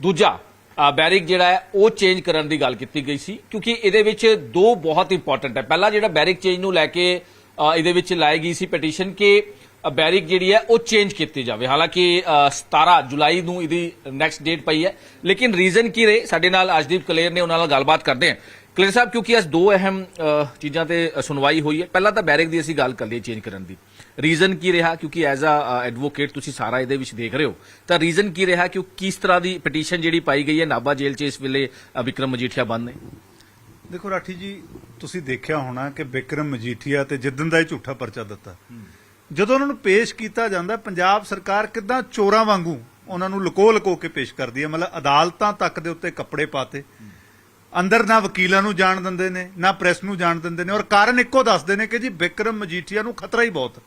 ਦੂਜਾ ਬੈਰਿਕ ਜਿਹੜਾ ਹੈ ਉਹ ਚੇਂਜ ਕਰਨ ਦੀ ਗੱਲ ਕੀਤੀ ਗਈ ਸੀ ਕਿਉਂਕਿ ਇਹਦੇ ਵਿੱਚ ਦੋ ਬਹੁਤ ਇੰਪੋਰਟੈਂਟ ਹੈ। ਪਹਿਲਾ ਜਿਹੜਾ ਬੈਰਿਕ ਚੇਂਜ ਨੂੰ ਲੈ ਕੇ ਇਹਦੇ ਵਿੱਚ ਲਾਈ ਗਈ ਸੀ ਪਟੀਸ਼ਨ ਕਿ ਬੈਰਿਕ ਜਿਹੜੀ ਹੈ ਉਹ ਚੇਂਜ ਕੀਤੀ ਜਾਵੇ। ਹਾਲਾਂਕਿ ਅ, 17 ਜੁਲਾਈ ਨੂੰ ਇਹਦੀ ਨੈਕਸਟ ਡੇਟ ਪਈ ਹੈ ਲੇਕਿਨ ਰੀਜ਼ਨ ਕੀ ਰਹੇ? ਸਾਡੇ ਨਾਲ ਅਜਦੀਪ ਕਲੇਰ ਨੇ ਉਹਨਾਂ ਨਾਲ ਗੱਲਬਾਤ ਕਰਦੇ ਹਾਂ। ਕਲੇਰ ਸਾਹਿਬ ਕਿਉਂਕਿ ਅੱਜ ਦੋ ਅਹਿਮ ਚੀਜ਼ਾਂ ਤੇ ਸੁਣਵਾਈ ਹੋਈ ਹੈ। ਪਹਿਲਾਂ ਤਾਂ ਬੈਰਿਕ ਦੀ ਅਸੀਂ ਗੱਲ ਕਰ ਲਈ ਚੇਂਜ ਕਰਨ ਦੀ। ਰੀਜ਼ਨ ਕੀ ਰਿਹਾ? ਕਿਉਂਕਿ ਐਜ਼ ਅ ਐਡਵੋਕੇਟ ਤੁਸੀਂ ਸਾਰਾ ਇਹਦੇ ਵਿੱਚ ਦੇਖ ਰਹੇ ਹੋ। ਤਾਂ ਰੀਜ਼ਨ ਕੀ ਰਿਹਾ ਕਿ ਕਿਸ ਤਰ੍ਹਾਂ ਦੀ ਪਟੀਸ਼ਨ ਜਿਹੜੀ ਪਾਈ ਗਈ ਹੈ ਨਾਭਾ ਜੇਲ੍ਹ 'ਚ ਇਸ ਵੇਲੇ ਵਿਕਰਮ ਮਜੀਠੀਆ ਬੰਦ ਨੇ? ਦੇਖੋ ਰਾਠੀ ਜੀ, ਤੁਸੀਂ ਦੇਖਿਆ ਹੋਣਾ ਕਿ ਵਿਕਰਮ ਮਜੀਠੀਆ ਤੇ ਜਿੱਦਨ ਦਾ ਹੀ ਝੂਠਾ ਪਰਚਾ ਦਿੱਤਾ। ਜਦੋਂ ਉਹਨਾਂ ਨੂੰ ਪੇਸ਼ ਕੀਤਾ ਜਾਂਦਾ, ਪੰਜਾਬ ਸਰਕਾਰ ਕਿਦਾਂ ਚੋਰਾਂ ਵਾਂਗੂ ਉਹਨਾਂ ਨੂੰ ਲੁਕੋ ਲੁਕੋ ਕੇ ਪੇਸ਼ ਕਰਦੀ ਹੈ? ਮਤਲਬ ਅਦਾਲਤਾਂ ਤੱਕ ਦੇ ਉੱਤੇ ਕੱਪੜੇ ਪਾਤੇ। ਅੰਦਰ ਨਾ ਵਕੀਲਾਂ ਨੂੰ ਜਾਣ ਦਿੰਦੇ ਨੇ, ਨਾ ਪ੍ਰੈਸ ਨੂੰ ਜਾਣ ਦਿੰਦੇ ਨੇ ਔਰ ਕਾਰਨ ਇੱਕੋ ਦੱਸਦੇ ਨੇ ਕਿ ਜੀ ਵਿਕਰਮ ਮਜੀਠੀਆ ਨੂੰ ਖਤਰਾ ਹੀ ਬਹੁਤ।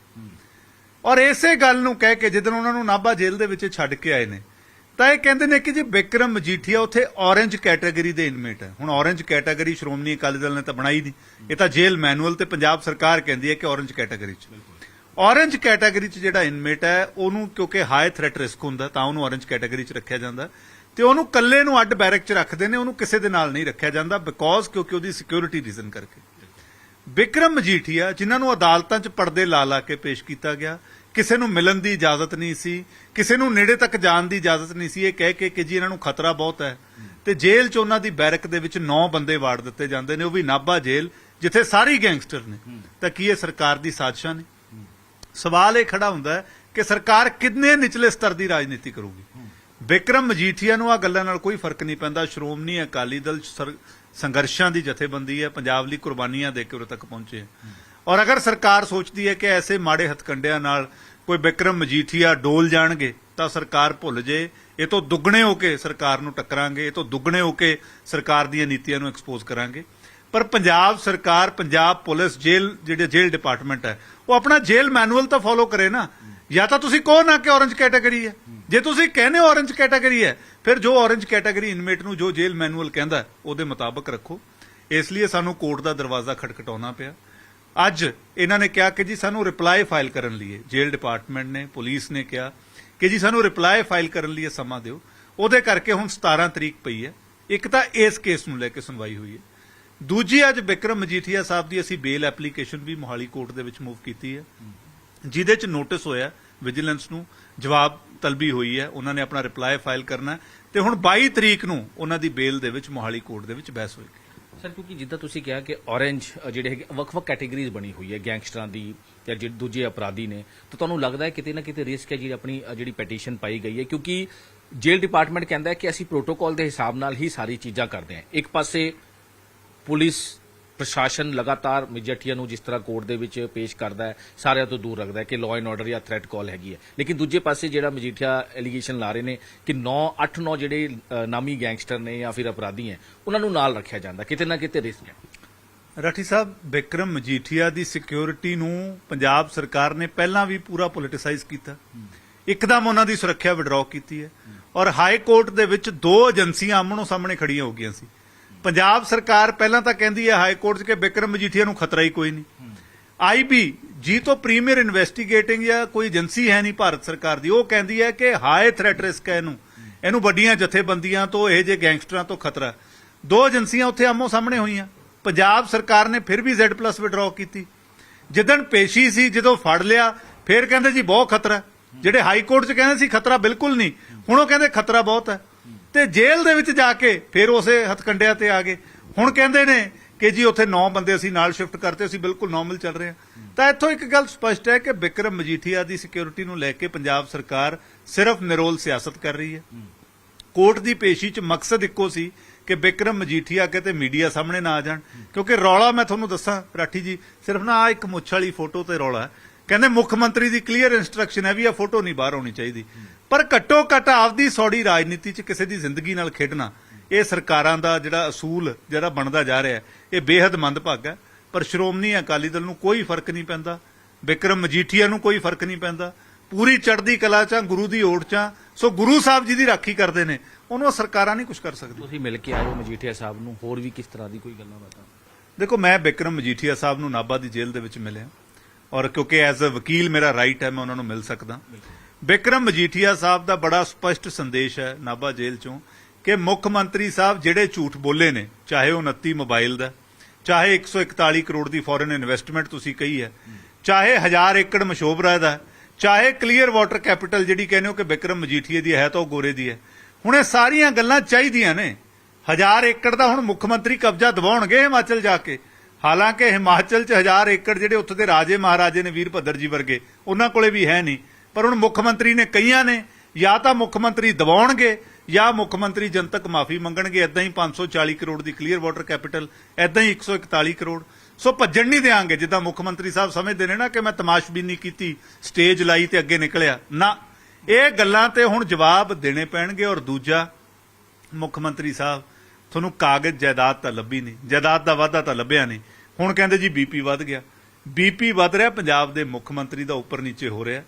ਔਰ ਇਸੇ ਗੱਲ ਨੂੰ ਕਹਿ ਕੇ ਜਦੋਂ ਉਹਨਾਂ ਨੂੰ ਨਾਭਾ ਜੇਲ੍ਹ ਦੇ ਵਿੱਚ ਛੱਡ ਕੇ ਆਏ ਨੇ, ਤਾਂ ਇਹ ਕਹਿੰਦੇ ਨੇ ਕਿ ਜੀ ਵਿਕਰਮ ਮਜੀਠੀਆ ਉੱਥੇ ਔਰੇਂਜ ਕੈਟਾਗਰੀ ਦੇ ਇਨਮੇਟ ਹੈ। ਹੁਣ ਔਰੇਂਜ ਕੈਟਾਗਰੀ ਸ਼੍ਰੋਮਣੀ ਅਕਾਲੀ ਦਲ ਨੇ ਤਾਂ ਬਣਾਈ ਨਹੀਂ। ਇਹ ਤਾਂ ਜੇਲ੍ਹ ਮੈਨੂਅਲ ਤੇ ਪੰਜਾਬ ਸਰਕਾਰ ਕਹਿੰਦੀ ਹੈ ਕਿ ਔਰੇਂਜ ਕੈਟਾਗਰੀ 'ਚ। ਔਰੇਂਜ ਕੈਟਾਗਰੀ 'ਚ ਜਿਹੜਾ ਇਨਮੇਟ ਹੈ, ਉਹਨੂੰ ਕਿਉਂਕਿ ਹਾਈ ਥ੍ਰੈਟ ਰਿਸਕ ਹੁੰਦਾ, ਤਾਂ ਉਹਨੂੰ ਔਰੇਂਜ ਕੈਟਾਗਰੀ 'ਚ ਰੱਖਿਆ ਜਾਂਦਾ। ਤੇ ਉਹਨੂੰ ਕੱਲੇ ਨੂੰ ਅੱਡ ਬੈਰਕ 'ਚ ਰੱਖਦੇ ਨੇ, ਉਹਨੂੰ ਕਿਸੇ ਦੇ ਨਾਲ ਨਹੀਂ ਰੱਖਿਆ ਜਾਂਦਾ ਬਿਕੋਜ਼ ਕਿਉਂਕਿ ਉਹਦੀ ਸਿਕਿਉਰਿਟੀ ਰੀਜ਼ਨ ਕਰਕੇ। ਵਿਕਰਮ ਮਜੀਠੀਆ, ਜਿਨ੍ਹਾਂ ਨੂੰ ਅਦਾਲਤਾਂ 'ਚ ਪਰਦੇ ਲਾ ਲਾ ਕੇ ਪੇਸ਼ ਕੀਤਾ ਗਿਆ, ਕਿਸੇ ਨੂੰ ਮਿਲਣ ਦੀ ਇਜਾਜ਼ਤ ਨਹੀਂ ਸੀ, ਕਿਸੇ ਨੂੰ ਨੇੜੇ ਤੱਕ ਜਾਣ ਦੀ ਇਜਾਜ਼ਤ ਨਹੀਂ ਸੀ, ਇਹ ਕਹਿ ਕੇ ਕਿ ਜੀ ਇਹਨਾਂ ਨੂੰ ਖਤਰਾ ਬਹੁਤ ਹੈ। ਤੇ ਜੇਲ੍ਹ 'ਚ ਉਹਨਾਂ ਦੀ ਬੈਰਕ ਦੇ ਵਿੱਚ 9 ਬੰਦੇ ਵਾੜ ਦਿੱਤੇ ਜਾਂਦੇ ਨੇ, ਉਹ ਵੀ ਨਾਭਾ ਜੇਲ੍ਹ, ਜਿੱਥੇ ਸਾਰੇ ਗੈਂਗਸਟਰ ਨੇ। ਤਾਂ ਕੀ ਇਹ ਸਰਕਾਰ ਦੀ ਸਾਜ਼ਿਸ਼ਾਂ ਨੇ? ਸਵਾਲ ਇਹ ਖੜਾ ਹੁੰਦਾ ਹੈ ਕਿ ਸਰਕਾਰ ਕਿੰਨੇ ਨਿਚਲੇ ਸਤਰ ਦੀ ਰਾਜਨੀਤੀ ਕਰੂਗੀ? ਵਿਕਰਮ ਮਜੀਠੀਆ ਨੂੰ ਆ ਗੱਲਾਂ ਨਾਲ ਕੋਈ ਫ਼ਰਕ ਨਹੀਂ ਪੈਂਦਾ। ਸ਼੍ਰੋਮਣੀ ਅਕਾਲੀ ਦਲ ਸਰ- ਸੰਘਰਸ਼ਾਂ ਦੀ ਜਥੇਬੰਦੀ ਹੈ, ਪੰਜਾਬ ਲਈ ਕੁਰਬਾਨੀਆਂ ਦੇ ਕੇ ਉਰੇ ਤੱਕ ਪਹੁੰਚੇ ਹੈ। ਔਰ ਅਗਰ ਸਰਕਾਰ ਸੋਚਦੀ ਹੈ ਕਿ ਐਸੇ ਮਾੜੇ ਹਥਕੰਡਿਆਂ ਨਾਲ ਕੋਈ ਵਿਕਰਮ ਮਜੀਠੀਆ ਡੋਲ ਜਾਣਗੇ, ਤਾਂ ਸਰਕਾਰ ਭੁੱਲ ਜੇ। ਇਹ ਤੋਂ ਦੁੱਗਣੇ ਹੋ ਕੇ ਸਰਕਾਰ ਨੂੰ ਟੱਕਰਾਂਗੇ, ਇਹ ਤੋਂ ਦੁੱਗਣੇ ਹੋ ਕੇ ਸਰਕਾਰ ਦੀਆਂ ਨੀਤੀਆਂ ਨੂੰ ਐਕਸਪੋਜ਼ ਕਰਾਂਗੇ। ਪਰ ਪੰਜਾਬ ਸਰਕਾਰ, ਪੰਜਾਬ ਪੁਲਿਸ ਜੇਲ੍ਹ, ਜਿਹੜੇ ਜੇਲ੍ਹ ਡਿਪਾਰਟਮੈਂਟ ਹੈ, ਉਹ ਆਪਣਾ ਜੇਲ੍ਹ ਮੈਨੂਅਲ ਤਾਂ ਫੋਲੋ ਕਰੇ ਨਾ। ਜਾਂ ਤਾਂ ਤੁਸੀਂ ਕਹੋ ਨਾ ਕਿ ਔਰੰਜ ਕੈਟਾਗਰੀ ਹੈ। ਜੇ ਤੁਸੀਂ ਕਹਿੰਦੇ ਹੋ ਔਰੰਜ ਕੈਟਾਗਰੀ ਹੈ, ਫਿਰ ਜੋ ਔਰੰਜ ਕੈਟਾਗਰੀ ਇਨਮੇਟ ਨੂੰ ਜੋ ਜੇਲ੍ਹ ਮੈਨੂਅਲ ਕਹਿੰਦਾ, ਉਹਦੇ ਮੁਤਾਬਕ ਰੱਖੋ। ਇਸ ਲਈ ਸਾਨੂੰ ਕੋਰਟ ਦਾ ਦਰਵਾਜ਼ਾ ਖਟਖਟਾਉਣਾ ਪਿਆ। ਅੱਜ ਇਹਨਾਂ ਨੇ ਕਿਹਾ ਕਿ ਜੀ ਸਾਨੂੰ ਰਿਪਲਾਈ ਫਾਈਲ ਕਰਨ ਲਈ ਜੇਲ੍ਹ ਡਿਪਾਰਟਮੈਂਟ ਨੇ ਪੁਲਿਸ ਨੇ ਕਿਹਾ ਕਿ ਜੀ ਸਾਨੂੰ ਰਿਪਲਾਈ ਫਾਈਲ ਕਰਨ ਲਈ ਸਮਾਂ ਦਿਓ। ਉਹਦੇ ਕਰਕੇ ਹੁਣ 17 ਤਰੀਕ ਪਈ ਹੈ। ਇੱਕ ਤਾਂ ਇਸ ਕੇਸ ਨੂੰ ਲੈ ਕੇ ਸੁਣਵਾਈ ਹੋਈ ਹੈ। ਦੂਜੀ, ਅੱਜ ਵਿਕਰਮ ਮਜੀਠੀਆ ਸਾਹਿਬ ਦੀ ਅਸੀਂ ਬੇਲ ਐਪਲੀਕੇਸ਼ਨ ਵੀ ਮੋਹਾਲੀ ਕੋਰਟ ਦੇ ਵਿੱਚ ਮੂਵ ਕੀਤੀ ਹੈ। ਜਿਹਦੇ ਚ ਨੋਟਿਸ ਹੋਇਆ ਵਿਜੀਲੈਂਸ ਨੂੰ। ਜਵਾਬ ਤਲਬੀ ਹੋਈ ਹੈ, ਉਹਨਾਂ ਨੇ ਆਪਣਾ ਰਿਪਲਾਈ ਫਾਈਲ ਕਰਨਾ ਹੈ ਤੇ ਹੁਣ 22 ਤਰੀਕ ਨੂੰ ਉਹਨਾਂ ਦੀ ਬੇਲ ਦੇ ਵਿੱਚ, ਮੋਹਾਲੀ ਕੋਰਟ ਦੇ ਵਿੱਚ ਬਹਿਸ ਹੋਏਗੀ। ਸਰ, ਕਿਉਂਕਿ ਜਿੱਦਾਂ ਤੁਸੀਂ ਕਿਹਾ ਕਿ ਔਰੇਂਜ ਜਿਹੜੇ ਹੈਗੇ, ਵੱਖ-ਵੱਖ ਕੈਟਾਗਰੀਜ਼ ਬਣੀ ਹੋਈ ਹੈ ਗੈਂਗਸਟਰਾਂ ਦੀ ਜਾਂ ਜਿਹੜੇ ਦੂਜੇ ਅਪਰਾਧੀ ਨੇ, ਤਾਂ ਤੁਹਾਨੂੰ ਲੱਗਦਾ ਹੈ ਕਿਤੇ ਨਾ ਕਿਤੇ ਰਿਸਕ ਹੈ ਜਿਹੜੀ ਆਪਣੀ ਜਿਹੜੀ ਪਟੀਸ਼ਨ ਪਾਈ ਗਈ ਹੈ? ਕਿਉਂਕਿ ਜੇਲ੍ਹ ਡਿਪਾਰਟਮੈਂਟ ਕਹਿੰਦਾ ਹੈ ਕਿ ਅਸੀਂ ਪ੍ਰੋਟੋਕਾਲ ਦੇ ਹਿਸਾਬ ਨਾਲ ਹੀ ਸਾਰੀ ਚੀਜ਼ਾਂ ਕਰਦੇ ਹਾਂ। ਇੱਕ ਪਾਸੇ ਪੁਲਿਸ ਪ੍ਰਸ਼ਾਸਨ ਲਗਾਤਾਰ ਮਜੀਠੀਆ ਨੂੰ ਜਿਸ ਤਰ੍ਹਾਂ ਕੋਰਟ ਦੇ ਵਿੱਚ ਪੇਸ਼ ਕਰਦਾ ਹੈ, ਸਾਰਿਆਂ ਤੋਂ ਦੂਰ ਰੱਖਦਾ ਹੈ ਕਿ ਲਾਅ ਐਂਡ ਆਰਡਰ ਜਾਂ ਥ੍ਰੈਟ ਕਾਲ ਹੈਗੀ ਹੈ। ਲੇਕਿਨ ਦੂਜੇ ਪਾਸੇ ਜਿਹੜਾ ਮਜੀਠੀਆ ਐਲੀਗੇਸ਼ਨ ਲਾ ਰਹੇ ਨੇ ਕਿ 9 8 9 ਜਿਹੜੇ ਨਾਮੀ ਗੈਂਗਸਟਰ ਨੇ ਜਾਂ ਫਿਰ ਅਪਰਾਧੀ ਹੈ, ਉਹਨਾਂ ਨੂੰ ਨਾਲ ਰੱਖਿਆ ਜਾਂਦਾ, ਕਿਤੇ ਨਾ ਕਿਤੇ ਰਿਸਕ ਹੈ। ਰਾਠੀ ਸਾਹਿਬ ਵਿਕਰਮ ਮਜੀਠੀਆ ਦੀ ਸਿਕਿਉਰਿਟੀ ਨੂੰ ਪੰਜਾਬ ਸਰਕਾਰ ਨੇ ਪਹਿਲਾਂ ਵੀ ਪੂਰਾ ਪੋਲਿਟਿਸਾਈਜ਼ ਕੀਤਾ। ਇੱਕਦਮ ਉਹਨਾਂ ਦੀ ਸੁਰੱਖਿਆ ਵਿਡਰਾਅ ਕੀਤੀ ਹੈ। ਔਰ ਹਾਈ ਕੋਰਟ ਦੇ ਵਿੱਚ ਦੋ ਏਜੰਸੀਆਂ ਆਮਣੋ ਸਾਹਮਣੇ ਖੜੀਆਂ ਹੋ ਗਈਆਂ ਸੀ। ਪੰਜਾਬ ਸਰਕਾਰ ਪਹਿਲਾਂ ਤਾਂ ਕਹਿੰਦੀ ਹੈ ਹਾਈ ਕੋਰਟ 'ਚ ਕਿ ਬਿਕਰਮ ਮਜੀਠੀਆ ਨੂੰ ਖਤਰਾ ਹੀ ਕੋਈ ਨਹੀਂ। ਆਈਬੀ ਜੀ ਤੋਂ ਪ੍ਰੀਮੀਅਰ ਇਨਵੈਸਟੀਗੇਟਿੰਗ ਜਾਂ ਕੋਈ ਏਜੰਸੀ ਹੈ ਨਹੀਂ ਭਾਰਤ ਸਰਕਾਰ ਦੀ, ਉਹ ਕਹਿੰਦੀ ਹੈ ਕਿ ਹਾਈ ਥ੍ਰੈਟ ਰਿਸਕ ਹੈ ਇਹਨੂੰ। ਇਹਨੂੰ ਵੱਡੀਆਂ ਜਥੇਬੰਦੀਆਂ ਤੋਂ, ਇਹ ਜੇ ਗੈਂਗਸਟਰਾਂ ਤੋਂ ਖਤਰਾ। ਦੋ ਏਜੰਸੀਆਂ ਉੱਥੇ ਆਮੋ ਸਾਹਮਣੇ ਹੋਈਆਂ। ਪੰਜਾਬ ਸਰਕਾਰ ਨੇ ਫਿਰ ਵੀ Z+ ਵਿਡਰਾਅ ਕੀਤੀ। ਜਿੱਦਣ ਪੇਸ਼ੀ ਸੀ, ਜਦੋਂ ਫੜ ਲਿਆ, ਫਿਰ ਕਹਿੰਦੇ ਜੀ ਬਹੁਤ ਖਤਰਾ। ਜਿਹੜੇ ਹਾਈ ਕੋਰਟ 'ਚ ਕਹਿੰਦੇ ਸੀ, ਖਤਰਾ ਬਿਲਕੁਲ ਨਹੀਂ। ਹੁਣ ਉਹ ਕਹਿੰਦੇ ਖਤਰਾ ਬਹੁਤ ਹੈ। ਤੇ ਜੇਲ੍ਹ ਦੇ ਵਿੱਚ ਜਾ ਕੇ ਫਿਰ ਉਸੇ ਹਥਕੰਡਿਆਂ ਤੇ ਆ ਗਏ। ਹੁਣ ਕਹਿੰਦੇ ਨੇ ਕਿ ਜੀ ਉੱਥੇ 9 ਬੰਦੇ ਅਸੀਂ ਨਾਲ ਸ਼ਿਫਟ ਕਰਤੇ, ਅਸੀਂ ਬਿਲਕੁਲ ਨਾਰਮਲ ਚੱਲ ਰਹੇ ਹਾਂ। ਤਾਂ ਇੱਥੋਂ ਇੱਕ ਗੱਲ ਸਪਸ਼ਟ ਹੈ ਕਿ ਬਿਕਰਮ ਮਜੀਠੀਆ ਦੀ ਸਿਕਿਉਰਿਟੀ ਨੂੰ ਲੈ ਕੇ ਪੰਜਾਬ ਸਰਕਾਰ ਸਿਰਫ ਨਿਰੋਲ ਸਿਆਸਤ ਕਰ ਰਹੀ ਹੈ। ਕੋਰਟ ਦੀ ਪੇਸ਼ੀ 'ਚ ਮਕਸਦ ਇੱਕੋ ਸੀ ਕਿ ਬਿਕਰਮ ਮਜੀਠੀਆ ਕਿਤੇ ਮੀਡੀਆ ਸਾਹਮਣੇ ਨਾ ਆ ਜਾਣ। ਕਿਉਂਕਿ ਰੌਲਾ ਮੈਂ ਤੁਹਾਨੂੰ ਦੱਸਾਂ, ਰਾਠੀ ਜੀ, ਸਿਰਫ ਨਾ ਆ ਇੱਕ ਮੁੱਛ ਵਾਲੀ ਫੋਟੋ ਤੇ ਰੌਲਾ ਕਹਿੰਦੇ ਮੁੱਖ ਮੰਤਰੀ ਦੀ ਕਲੀਅਰ ਇਨਸਟਰਕਸ਼ਨ ਹੈ ਵੀ ਇਹ ਫੋਟੋ ਨਹੀਂ ਬਾਹਰ ਆਉਣੀ ਚਾਹੀਦੀ। ਪਰ ਘੱਟੋ ਘੱਟ ਆਪਦੀ ਸੌੜੀ ਰਾਜਨੀਤੀ 'ਚ ਕਿਸੇ ਦੀ ਜ਼ਿੰਦਗੀ ਨਾਲ ਖੇਡਣਾ ਇਹ ਸਰਕਾਰਾਂ ਦਾ ਜਿਹੜਾ ਅਸੂਲ ਜਿਹੜਾ ਬਣਦਾ ਜਾ ਰਿਹਾ ਹੈ ਇਹ ਬੇहद ਮੰਦਭਾਗਾ ਹੈ। ਪਰ ਸ਼੍ਰੋਮਣੀ ਅਕਾਲੀ ਦਲ ਨੂੰ ਕੋਈ ਫ਼ਰਕ ਨਹੀਂ ਪੈਂਦਾ ਵਿਕਰਮ ਮਜੀਠੀਆ ਨੂੰ ਕੋਈ ਫ਼ਰਕ ਨਹੀਂ ਪੈਂਦਾ। ਪੂਰੀ ਚੜ੍ਹਦੀ ਕਲਾ ਚ ਗੁਰੂ ਦੀ ਓਟ ਚ ਸੋ ਗੁਰੂ ਸਾਹਿਬ ਜੀ ਦੀ ਰਾਖੀ ਕਰਦੇ ਨੇ ਉਹਨੂੰ ਉਹ ਸਰਕਾਰਾਂ ਨਹੀਂ ਕੁਝ ਕਰ ਸਕਦੀਆਂ। ਤੁਸੀਂ ਮਿਲ ਕੇ ਹੋ ਮਜੀਠੀਆ ਸਾਹਿਬ ਨੂੰ ਹੋਰ ਵੀ ਕਿਸ ਤਰ੍ਹਾਂ ਦੀ ਕੋਈ ਗੱਲਾਂ ਬਾਤਾਂ? ਦੇਖੋ ਮੈਂ ਵਿਕਰਮ ਮਜੀਠੀਆ ਸਾਹਿਬ ਨੂੰ ਨਾਭਾ ਦੀ ਜੇਲ੍ਹ ਦੇ ਵਿੱਚ ਮਿਲਿਆ। ਔਰ ਕਿਉਂਕਿ ਐਜ਼ ਅ ਵਕੀਲ ਮੇਰਾ ਰਾਈਟ ਹੈ, ਮੈਂ ਉਹਨਾਂ ਨੂੰ ਮਿਲ ਸਕਦਾ। ਬਿਕਰਮ ਮਜੀਠੀਆ ਸਾਹਿਬ ਦਾ ਬੜਾ ਸਪਸ਼ਟ ਸੰਦੇਸ਼ ਹੈ, ਨਾਭਾ ਜੇਲ੍ਹ ਚੋਂ, ਕਿ ਮੁੱਖ ਮੰਤਰੀ ਸਾਹਿਬ ਜਿਹੜੇ ਝੂਠ ਬੋਲੇ ਨੇ, ਚਾਹੇ ਉਹ 29 ਮੋਬਾਈਲ ਦਾ, ਚਾਹੇ 141 ਕਰੋੜ ਦੀ ਫੋਰਨ ਇਨਵੈਸਟਮੈਂਟ ਤੁਸੀਂ ਕਹੀ ਹੈ, ਚਾਹੇ 1000 ਏਕੜ ਮਸ਼ੋਬਰਾ ਦਾ, ਚਾਹੇ ਕਲੀਅਰ ਵਾਟਰ ਕੈਪੀਟਲ ਜਿਹੜੀ ਕਹਿੰਦੇ ਹੋ ਕਿ ਬਿਕਰਮ ਮਜੀਠੀਏ ਦੀ ਹੈ ਤਾਂ ਉਹ ਗੋਰੇ ਦੀ ਹੈ। ਹੁਣ ਇਹ ਸਾਰੀਆਂ ਗੱਲਾਂ ਚਾਹੀਦੀਆਂ ਨੇ। 1000 ਏਕੜ ਦਾ ਹੁਣ ਮੁੱਖ ਮੰਤਰੀ ਕਬਜ਼ਾ ਦਿਵਾਉਣਗੇ ਹਿਮਾਚਲ ਜਾ ਕੇ। ਹਾਲਾਂਕਿ ਹਿਮਾਚਲ 'ਚ 1000 ਏਕੜ ਜਿਹੜੇ ਉੱਥੇ ਦੇ ਰਾਜੇ ਮਹਾਰਾਜੇ ਨੇ ਵੀਰਭੱਦਰ ਜੀ ਵਰਗੇ, ਉਹਨਾਂ ਕੋਲੇ ਵੀ ਹੈ ਨਹੀਂ। ਪਰ ਹੁਣ ਮੁੱਖ ਮੰਤਰੀ ਨੇ ਕਈਆਂ ਨੇ ਜਾਂ ਤਾਂ ਮੁੱਖ ਮੰਤਰੀ ਦਿਵਾਉਣਗੇ ਜਾਂ ਮੁੱਖ ਮੰਤਰੀ ਜਨਤਕ ਮਾਫੀ ਮੰਗਣਗੇ। ਐਦਾਂ ਹੀ 540 ਕਰੋੜ ਦੀ ਕਲੀਅਰ ਵਾਟਰ ਕੈਪੀਟਲ ਐਦਾਂ ਹੀ 141 ਕਰੋੜ। ਸੋ ਭੱਜਣ ਨਹੀਂ ਦੇਾਂਗੇ ਜਿੱਦਾਂ ਮੁੱਖ ਮੰਤਰੀ ਸਾਹਿਬ ਸਮਝਦੇ ਨੇ ਨਾ ਕਿ ਮੈਂ ਤਮਾਸ਼ਬੀਨੀ ਕੀਤੀ ਸਟੇਜ ਲਾਈ ਤੇ ਅੱਗੇ ਨਿਕਲਿਆ। ਨਾ, ਇਹ ਗੱਲਾਂ ਤੇ ਹੁਣ ਜਵਾਬ ਦੇਣੇ ਪੈਣਗੇ ਔਰ ਦੂਜਾ ਮੁੱਖ ਮੰਤਰੀ ਸਾਹਿਬ, ਤੁਹਾਨੂੰ ਕਾਗਜ਼ ਜਾਇਦਾਦ ਤਾਂ ਲੱਭੀ ਨਹੀਂ। ਜਾਇਦਾਦ ਦਾ ਵਾਧਾ ਤਾਂ ਲੱਭਿਆ ਨਹੀਂ। ਹੁਣ ਕਹਿੰਦੇ ਜੀ ਬੀਪੀ ਵੱਧ ਗਿਆ। ਬੀਪੀ ਵੱਧ ਰਿਹਾ, ਪੰਜਾਬ ਦੇ ਮੁੱਖ ਮੰਤਰੀ ਦਾ ਉੱਪਰ ਨੀਚੇ ਹੋ ਰਿਹਾ।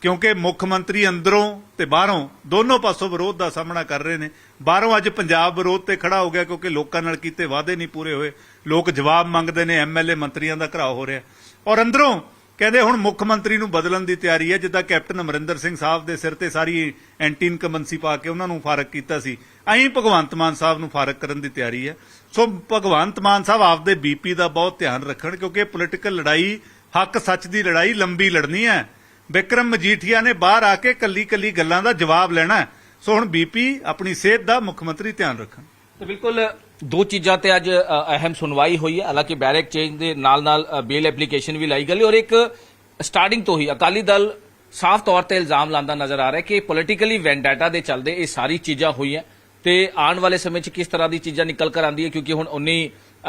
ਕਿਉਂਕਿ ਮੁੱਖ ਮੰਤਰੀ ਅੰਦਰੋਂ ਤੇ ਬਾਹਰੋਂ ਦੋਨੋਂ ਪਾਸੋਂ ਵਿਰੋਧ ਦਾ ਸਾਹਮਣਾ ਕਰ ਰਹੇ ਨੇ। ਬਾਹਰੋਂ ਅੱਜ ਪੰਜਾਬ ਵਿਰੋਧ ਤੇ ਖੜਾ ਹੋ ਗਿਆ ਕਿਉਂਕਿ ਲੋਕਾਂ ਨਾਲ ਕੀਤੇ ਵਾਅਦੇ ਨਹੀਂ ਪੂਰੇ ਹੋਏ। ਲੋਕ ਜਵਾਬ ਮੰਗਦੇ ਨੇ ਐਮਐਲਏ ਮੰਤਰੀਆਂ ਦਾ ਘਰਾਓ ਹੋ ਰਿਹਾ। ਔਰ ਅੰਦਰੋਂ ਕਹਿੰਦੇ ਹੁਣ ਮੁੱਖ ਮੰਤਰੀ ਨੂੰ ਬਦਲਣ ਦੀ ਤਿਆਰੀ ਹੈ, ਜਿੱਦਾਂ ਕੈਪਟਨ ਅਮਰਿੰਦਰ ਸਿੰਘ ਸਾਹਿਬ ਦੇ ਸਿਰ ਤੇ ਸਾਰੀ ਐਂਟੀ ਇਨਕਮਬੈਂਸੀ ਪਾ ਕੇ ਉਹਨਾਂ ਨੂੰ ਫਾਰਕ ਕੀਤਾ ਸੀ। ਐਂ ਭਗਵੰਤ ਮਾਨ ਸਾਹਿਬ ਨੂੰ ਫਾਰਕ ਕਰਨ ਦੀ ਤਿਆਰੀ ਹੈ। ਸੋ ਭਗਵੰਤ ਮਾਨ ਸਾਹਿਬ ਆਪਦੇ ਬੀਪੀ ਦਾ ਬਹੁਤ ਧਿਆਨ ਰੱਖਣ, ਕਿਉਂਕਿ ਪੋਲੀਟੀਕਲ ਲੜਾਈ, ਹੱਕ ਸੱਚ ਦੀ ਲੜਾਈ ਲੰਬੀ ਲੜਨੀ ਹੈ। ਵਿਕਰਮ ਮਜੀਠੀਆ ਨੇ ਬਾਹਰ ਆ ਕੇ ਕੱਲੀ ਕੱਲੀ ਗੱਲਾਂ ਦਾ ਜਵਾਬ ਲੈਣਾ ਸੋ ਹੁਣ ਬੀਪੀ ਆਪਣੀ ਸਿਹਤ ਦਾ ਮੁੱਖ ਮੰਤਰੀ ਧਿਆਨ ਰੱਖਣ। ਤੇ ਬਿਲਕੁਲ, ਦੋ ਚੀਜ਼ਾਂ ਤੇ ਅੱਜ ਅਹਿਮ ਸੁਣਵਾਈ ਹੋਈ ਹੈ। ਹਾਲਾਂਕਿ ਬੈਰਕ ਚੇਂਜ ਦੇ ਨਾਲ ਨਾਲ ਬੇਲ ਐਪਲੀਕੇਸ਼ਨ ਵੀ ਲਾਈ ਗਈ ਔਰ ਇੱਕ ਸਟਾਰਟਿੰਗ ਤੋਂ ਹੀ ਅਕਾਲੀ ਦਲ ਸਾਫ਼ ਤੌਰ ਤੇ ਇਲਜ਼ਾਮ ਲਾਉਂਦਾ ਨਜ਼ਰ ਆ ਰਿਹਾ ਕਿ ਪੋਲਿਟੀਕਲੀ ਵੈਂਡਾਟਾ ਦੇ ਚੱਲਦੇ ਇਹ ਸਾਰੀ ਚੀਜ਼ਾਂ ਹੋਈਆਂ। ਤੇ ਆਉਣ ਵਾਲੇ ਸਮੇਂ 'ਚ ਕਿਸ ਤਰ੍ਹਾਂ ਦੀ ਚੀਜ਼ਾਂ ਨਿਕਲ ਕਰ ਆਉਂਦੀ ਹੈ? ਕਿਉਂਕਿ ਹੁਣ 19